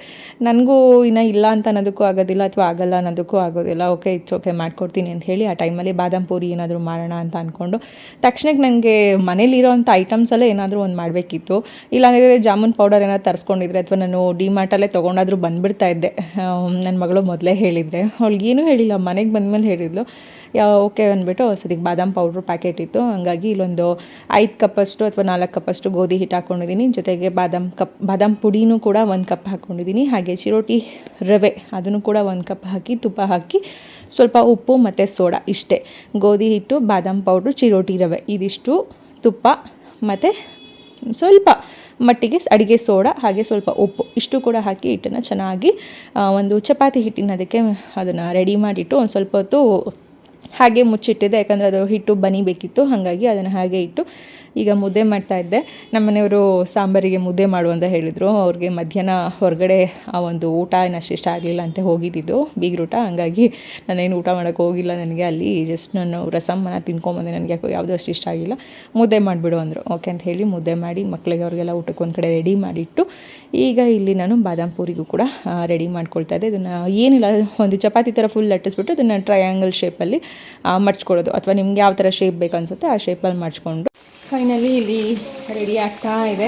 ನನಗೂ ಇನ್ನು ಇಲ್ಲ ಅಂತ ಅನ್ನೋದಕ್ಕೂ ಆಗೋದಿಲ್ಲ ಅಥವಾ ಆಗಲ್ಲ ಅನ್ನೋದಕ್ಕೂ ಆಗೋದಿಲ್ಲ. ಓಕೆ ಇಟ್ಸ್ ಓಕೆ ಮಾಡ್ಕೊಡ್ತೀನಿ ಅಂತ ಹೇಳಿ ಆ ಟೈಮಲ್ಲಿ ಬಾದಾಮ್ ಪೂರಿ ಏನಾದರೂ ಮಾಡೋಣ ಅಂತ ಅಂದ್ಕೊಂಡು ತಕ್ಷಣಕ್ಕೆ ನನಗೆ ಮನೇಲಿರೋಂಥ ಐಟಮ್ಸಲ್ಲೇ ಏನಾದರೂ ಒಂದು ಮಾಡಬೇಕಿತ್ತು. ಇಲ್ಲಾಂದರೆ ಜಾಮೂನ್ ಪೌಡರ್ ಏನಾದ್ರು ತರಿಸ್ಕೊಂಡಿದ್ರೆ ಅಥವಾ ನಾನು ಡಿಮಾರ್ಟಲ್ಲೇ ತೊಗೊಂಡಾದ್ರೂ ಬಂದುಬಿಡ್ತಾ ಇದ್ದೆ. ನನ್ನ ಮಗಳು ಮೊದಲೇ ಹೇಳಿದರೆ. ಅವಳಿಗೇನೂ ಹೇಳಿಲ್ಲ, ಮನೆಗೆ ಬಂದ ಮೇಲೆ ಹೇಳಿದ್ಲು. ಓಕೆ ಅಂದ್ಬಿಟ್ಟು ಸದ್ಯಕ್ಕೆ ಬಾದಾಮ್ ಪೌಡ್ರ್ ಪ್ಯಾಕೆಟ್ ಇತ್ತು. ಹಂಗಾಗಿ ಇಲ್ಲೊಂದು ಐದು ಕಪ್ಪಷ್ಟು ಅಥವಾ ನಾಲ್ಕು ಕಪ್ಪಷ್ಟು ಗೋಧಿ ಹಿಟ್ಟು ಹಾಕ್ಕೊಂಡಿದ್ದೀನಿ ಜೊತೆಗೆ ಬಾದಾಮ್ ಕಪ್, ಬಾದಾಮ್ ಪುಡಿನೂ ಕೂಡ ಒಂದು ಕಪ್ ಹಾಕ್ಕೊಂಡಿದ್ದೀನಿ ಹಾಗೆ ಚಿರೋಟಿ ರವೆ ಅದನ್ನು ಕೂಡ ಒಂದು ಕಪ್ ಹಾಕಿ, ತುಪ್ಪ ಹಾಕಿ, ಸ್ವಲ್ಪ ಉಪ್ಪು ಮತ್ತು ಸೋಡಾ ಇಷ್ಟೇ. ಗೋಧಿ ಹಿಟ್ಟು, ಬಾದಾಮ್ ಪೌಡ್ರು, ಚಿರೋಟಿ ರವೆ ಇದಿಷ್ಟು. ತುಪ್ಪ ಮತ್ತು ಸ್ವಲ್ಪ ಮಟ್ಟಿಗೆ ಅಡುಗೆ ಸೋಡಾ, ಹಾಗೆ ಸ್ವಲ್ಪ ಉಪ್ಪು ಇಷ್ಟು ಕೂಡ ಹಾಕಿ ಹಿಟ್ಟನ್ನು ಚೆನ್ನಾಗಿ ಒಂದು ಚಪಾತಿ ಹಿಟ್ಟಿನ ಅದಕ್ಕೆ ಅದನ್ನು ರೆಡಿ ಮಾಡಿಟ್ಟು ಒಂದು ಸ್ವಲ್ಪ ಹೊತ್ತು ಹಾಗೆ ಮುಚ್ಚಿಟ್ಟಿದ್ದೆ ಯಾಕಂದರೆ ಅದು ಹಿಟ್ಟು ಬನಿಬೇಕಿತ್ತು ಹಾಗಾಗಿ ಅದನ್ನು ಹಾಗೆ ಇಟ್ಟು ಈಗ ಮುದ್ದೆ ಮಾಡ್ತಾ ಇದ್ದೆ. ನಮ್ಮ ಮನೆಯವರು ಸಾಂಬಾರಿಗೆ ಮುದ್ದೆ ಮಾಡು ಅಂತ ಹೇಳಿದರು. ಅವ್ರಿಗೆ ಮಧ್ಯಾಹ್ನ ಹೊರಗಡೆ ಆ ಒಂದು ಊಟ ಏನು ಇಷ್ಟ ಆಗಲಿಲ್ಲ ಅಂತ ಹೋಗಿದ್ದಿದ್ದು. ಬೀಗ್ರೂಟ. ಹಂಗಾಗಿ ನಾನೇನು ಊಟ ಮಾಡೋಕ್ಕೆ ಹೋಗಿಲ್ಲ ನನಗೆ. ಅಲ್ಲಿ ಜಸ್ಟ್ ನಾನು ರಸಮ್ಮನ ತಿನ್ಕೊಂಬಂದೆ. ನನಗೆ ಯಾಕೋ ಯಾವುದೂ ಅಷ್ಟು ಇಷ್ಟ ಆಗಿಲ್ಲ. ಮುದ್ದೆ ಮಾಡಿಬಿಡು ಅಂದರು. ಓಕೆ ಅಂತ ಹೇಳಿ ಮುದ್ದೆ ಮಾಡಿ ಮಕ್ಕಳಿಗೆ ಅವ್ರಿಗೆಲ್ಲ ಊಟಕ್ಕೆ ಒಂದು ಕಡೆ ರೆಡಿ ಮಾಡಿಟ್ಟು ಈಗ ಇಲ್ಲಿ ನಾನು ಬಾದಾಮ್ ಪೂರಿಗೂ ಕೂಡ ರೆಡಿ ಮಾಡ್ಕೊಳ್ತಾ ಇದ್ದೆ. ಇದನ್ನು ಏನಿಲ್ಲ, ಒಂದು ಚಪಾತಿ ಥರ ಫುಲ್ ಲಟ್ಟಿಸ್ಬಿಟ್ಟು ಅದನ್ನು ಟ್ರಯಾಂಗಲ್ ಶೇಪಲ್ಲಿ ಮಡ್ಚ್ಕೊಳ್ಳೋದು. ಅಥವಾ ನಿಮ್ಗೆ ಯಾವ ಥರ ಶೇಪ್ ಬೇಕು ಅನ್ಸುತ್ತೆ ಆ ಶೇಪಲ್ಲಿ ಮಡ್ಚ್ಕೊಂಡು ಫೈನಲಿ ಇಲ್ಲಿ ರೆಡಿ ಆಗ್ತಾ ಇದೆ.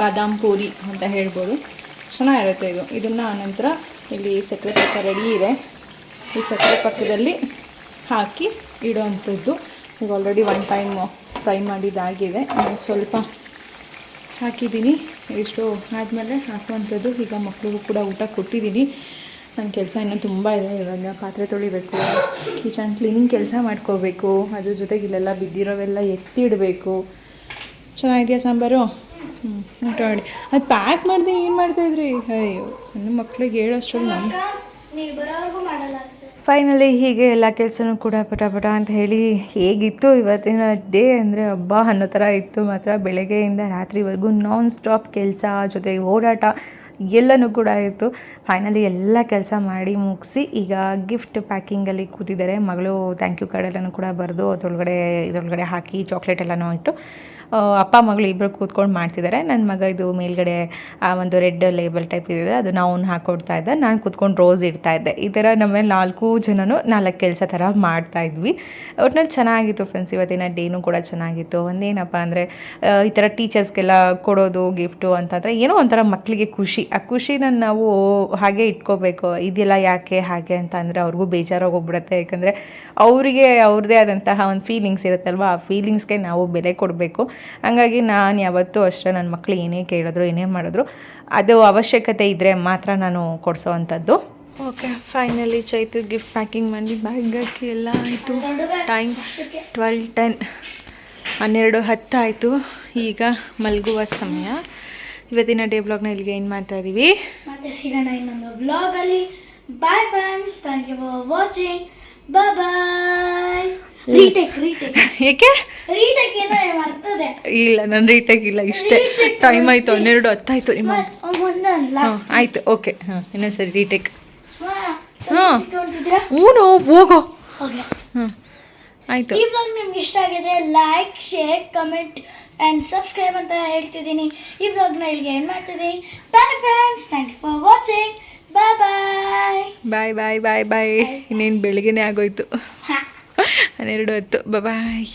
ಬಾದಾಮ್ ಪೂರಿ ಅಂತ ಹೇಳ್ಬೋದು. ಚೆನ್ನಾಗಿರುತ್ತೆ ಇದು. ಇದನ್ನು ಆನಂತರ ಇಲ್ಲಿ ಸಕ್ಕರೆ ಪಕ್ಕ ರೆಡಿ ಇದೆ. ಈ ಸಕ್ಕರೆ ಪಕ್ಕದಲ್ಲಿ ಹಾಕಿ ಇಡೋವಂಥದ್ದು. ಈಗ ಆಲ್ರೆಡಿ ಒನ್ ಟೈಮ್ ಫ್ರೈ ಮಾಡಿದ್ದಾಗಿದೆ ಸ್ವಲ್ಪ ಹಾಕಿದ್ದೀನಿ. ಇಷ್ಟು ಆದಮೇಲೆ ಹಾಕುವಂಥದ್ದು. ಈಗ ಮಕ್ಕಳಿಗೂ ಕೂಡ ಊಟ ಕೊಟ್ಟಿದ್ದೀನಿ. ನನ್ನ ಕೆಲಸ ಇನ್ನೂ ತುಂಬ ಇದೆ ಇವಾಗ ಪಾತ್ರೆ ತೊಳಿಬೇಕು ಕಿಚನ್ ಕ್ಲೀನಿಂಗ್ ಕೆಲಸ ಮಾಡ್ಕೋಬೇಕು ಅದ್ರ ಜೊತೆಗೆ ಇಲ್ಲೆಲ್ಲ ಬಿದ್ದಿರೋವೆಲ್ಲ ಎತ್ತಿಡಬೇಕು. ಚೆನ್ನಾಗಿದೆಯಾ ಸಾಂಬಾರು? ಹ್ಞೂ ಊಟ ಮಾಡಿ. ಅದು ಪ್ಯಾಕ್ ಮಾಡಿದೆ ಏನು ಮಾಡ್ತಾಯಿದ್ರಿ ಅಯ್ಯೋ ನನ್ನ ಮಕ್ಳಿಗೆ ಹೇಳೋಷ್ಟು ಅಂತ ಫೈನಲಿ ಹೀಗೆ ಎಲ್ಲ ಕೆಲಸನೂ ಕೂಡ ಪಟ ಪಟ ಅಂತ ಹೇಳಿ ಹೇಗಿತ್ತು ಇವತ್ತಿನ ಡೇ ಅಂದರೆ ಹಬ್ಬ ಅನ್ನೋ ಥರ ಇತ್ತು. ಮಾತ್ರ ಬೆಳಗ್ಗೆಯಿಂದ ರಾತ್ರಿವರೆಗೂ ನಾನ್ ಸ್ಟಾಪ್ ಕೆಲಸ ಜೊತೆಗೆ ಓಡಾಟ ಎಲ್ಲನೂ ಕೂಡ ಇತ್ತು ಫೈನಲಿ ಎಲ್ಲ ಕೆಲಸ ಮಾಡಿ ಮುಗಿಸಿ ಈಗ ಗಿಫ್ಟ್ ಪ್ಯಾಕಿಂಗಲ್ಲಿ ಕೂತಿದ್ದಾರೆ. ಮಗಳು ಥ್ಯಾಂಕ್ ಯು ಕಾರ್ಡ್ ಎಲ್ಲನೂ ಕೂಡ ಬರೆದು ಅದ್ರೊಳಗಡೆ, ಇದರೊಳಗಡೆ ಹಾಕಿ ಚಾಕ್ಲೇಟ್ ಎಲ್ಲನೂ ಇಟ್ಟು ಅಪ್ಪ, ಮಗಳು ಇಬ್ಬರು ಕೂತ್ಕೊಂಡು ಮಾಡ್ತಿದ್ದಾರೆ. ನನ್ನ ಮಗ ಇದು ಮೇಲ್ಗಡೆ, ಆ, ಒಂದು ರೆಡ್ ಲೇಬಲ್ ಟೈಪ್ ಇದೆ ಅದು ನಾವು ಹಾಕೊಡ್ತಾ ಇದ್ದೆ. ನಾನು ಕೂತ್ಕೊಂಡು ರೋಸ್ ಇಡ್ತಾ ಇದ್ದೆ. ಈ ಥರ ನಮ್ಮಲ್ಲಿ ನಾಲ್ಕು ಜನನು ನಾಲ್ಕು ಕೆಲಸ ಥರ ಮಾಡ್ತಾ ಇದ್ವಿ. ಒಟ್ನಲ್ಲಿ ಚೆನ್ನಾಗಿತ್ತು ಫ್ರೆಂಡ್ಸ್ ಇವತ್ತಿನ ಡೇನೂ ಕೂಡ ಚೆನ್ನಾಗಿತ್ತು. ಒಂದೇನಪ್ಪ ಅಂದರೆ ಈ ಥರ ಟೀಚರ್ಸ್ಗೆಲ್ಲ ಕೊಡೋದು ಗಿಫ್ಟು ಅಂತಂದರೆ ಏನೋ ಒಂಥರ ಮಕ್ಕಳಿಗೆ ಖುಷಿ. ಆ ಖುಷಿನ ನಾವು ಹಾಗೆ ಇಟ್ಕೋಬೇಕು. ಇದೆಲ್ಲ ಯಾಕೆ ಹಾಗೆ ಅಂತ ಅಂದರೆ ಅವ್ರಿಗೂ ಬೇಜಾರಾಗಿ ಹೋಗ್ಬಿಡುತ್ತೆ. ಯಾಕಂದರೆ ಅವರಿಗೆ ಅವ್ರದ್ದೇ ಆದಂತಹ ಒಂದು ಫೀಲಿಂಗ್ಸ್ ಇರುತ್ತಲ್ವ? ಆ ಫೀಲಿಂಗ್ಸ್ಗೆ ನಾವು ಬೆಲೆ ಕೊಡಬೇಕು. ಹಂಗಾಗಿ ನಾನು ಯಾವತ್ತೂ ಅಷ್ಟೇ ನನ್ನ ಮಕ್ಕಳು ಏನೇ ಕೇಳಿದ್ರು ಏನೇ ಮಾಡಿದ್ರು ಅದು ಅವಶ್ಯಕತೆ ಇದ್ದರೆ ಮಾತ್ರ ನಾನು ಕೊಡಿಸೋ ಅಂಥದ್ದು okay finally Chaitu gift packing ಮಾಡಿ ಬ್ಯಾಗ್ ಹಾಕಿ ಎಲ್ಲ ಆಯಿತು. ಟೈಮ್ ಟ್ವೆಲ್ ಟೆನ್ ಹನ್ನೆರಡು ಹತ್ತು ಆಯಿತು. ಈಗ ಮಲಗುವ ಸಮಯ. ಇವತ್ತಿನ ಡೇ ಬ್ಲಾಗ್ನ ಇಲ್ಲಿಗೆ ಏನು ಮಾಡ್ತಾ ಇದ್ದೀವಿ ಮತ್ತೆ ಸಿಗೋಣ ಇನ್ನೊಂದು ಬ್ಲಾಗಲ್ಲಿ ಅಲ್ಲಿ. Bye friends thank you for watching bye bye ಏಕೆ? ರೀಟೇಕ್ ಇಲ್ಲ ನನ್ನ ರೀಟಾಗಿ ಇಲ್ಲ ಇಷ್ಟೇ. ಟೈಮ್ ಆಯ್ತು ಹನ್ನೆರಡು ಹತ್ತಾಯ್ತು ನಿಮ್ಮ ಆಯ್ತು ಆಯಿತು ಓಕೆ ಹಾಂ ಇನ್ನೊಂದು ಸರಿ ರೀಟೇಕ್ ಹಾ. ಹ್ಞೂ ಹೋಗೋ. ಹ್ಞೂ ಆಯಿತು. ಈ ನಿಮ್ಗೆ ಇಷ್ಟ ಆಗಿದೆ like share comment and subscribe ಅಂತ ಹೇಳ್ತಿದ್ದೀನಿ. ಈ ಬ್ಲಾಗ್ನ ಇಲ್ಲಿಗೆ ಏನು ಮಾಡ್ತಿದ್ದೀನಿ. Bye friends thank you for watching bye bye bye bye bye bye ಇನ್ನೇನು ಬೆಳಿಗ್ಗೆನೇ ಆಗೋಯ್ತು. ಹನ್ನೆರಡು ಹೊತ್ತು. ಬಾಯ್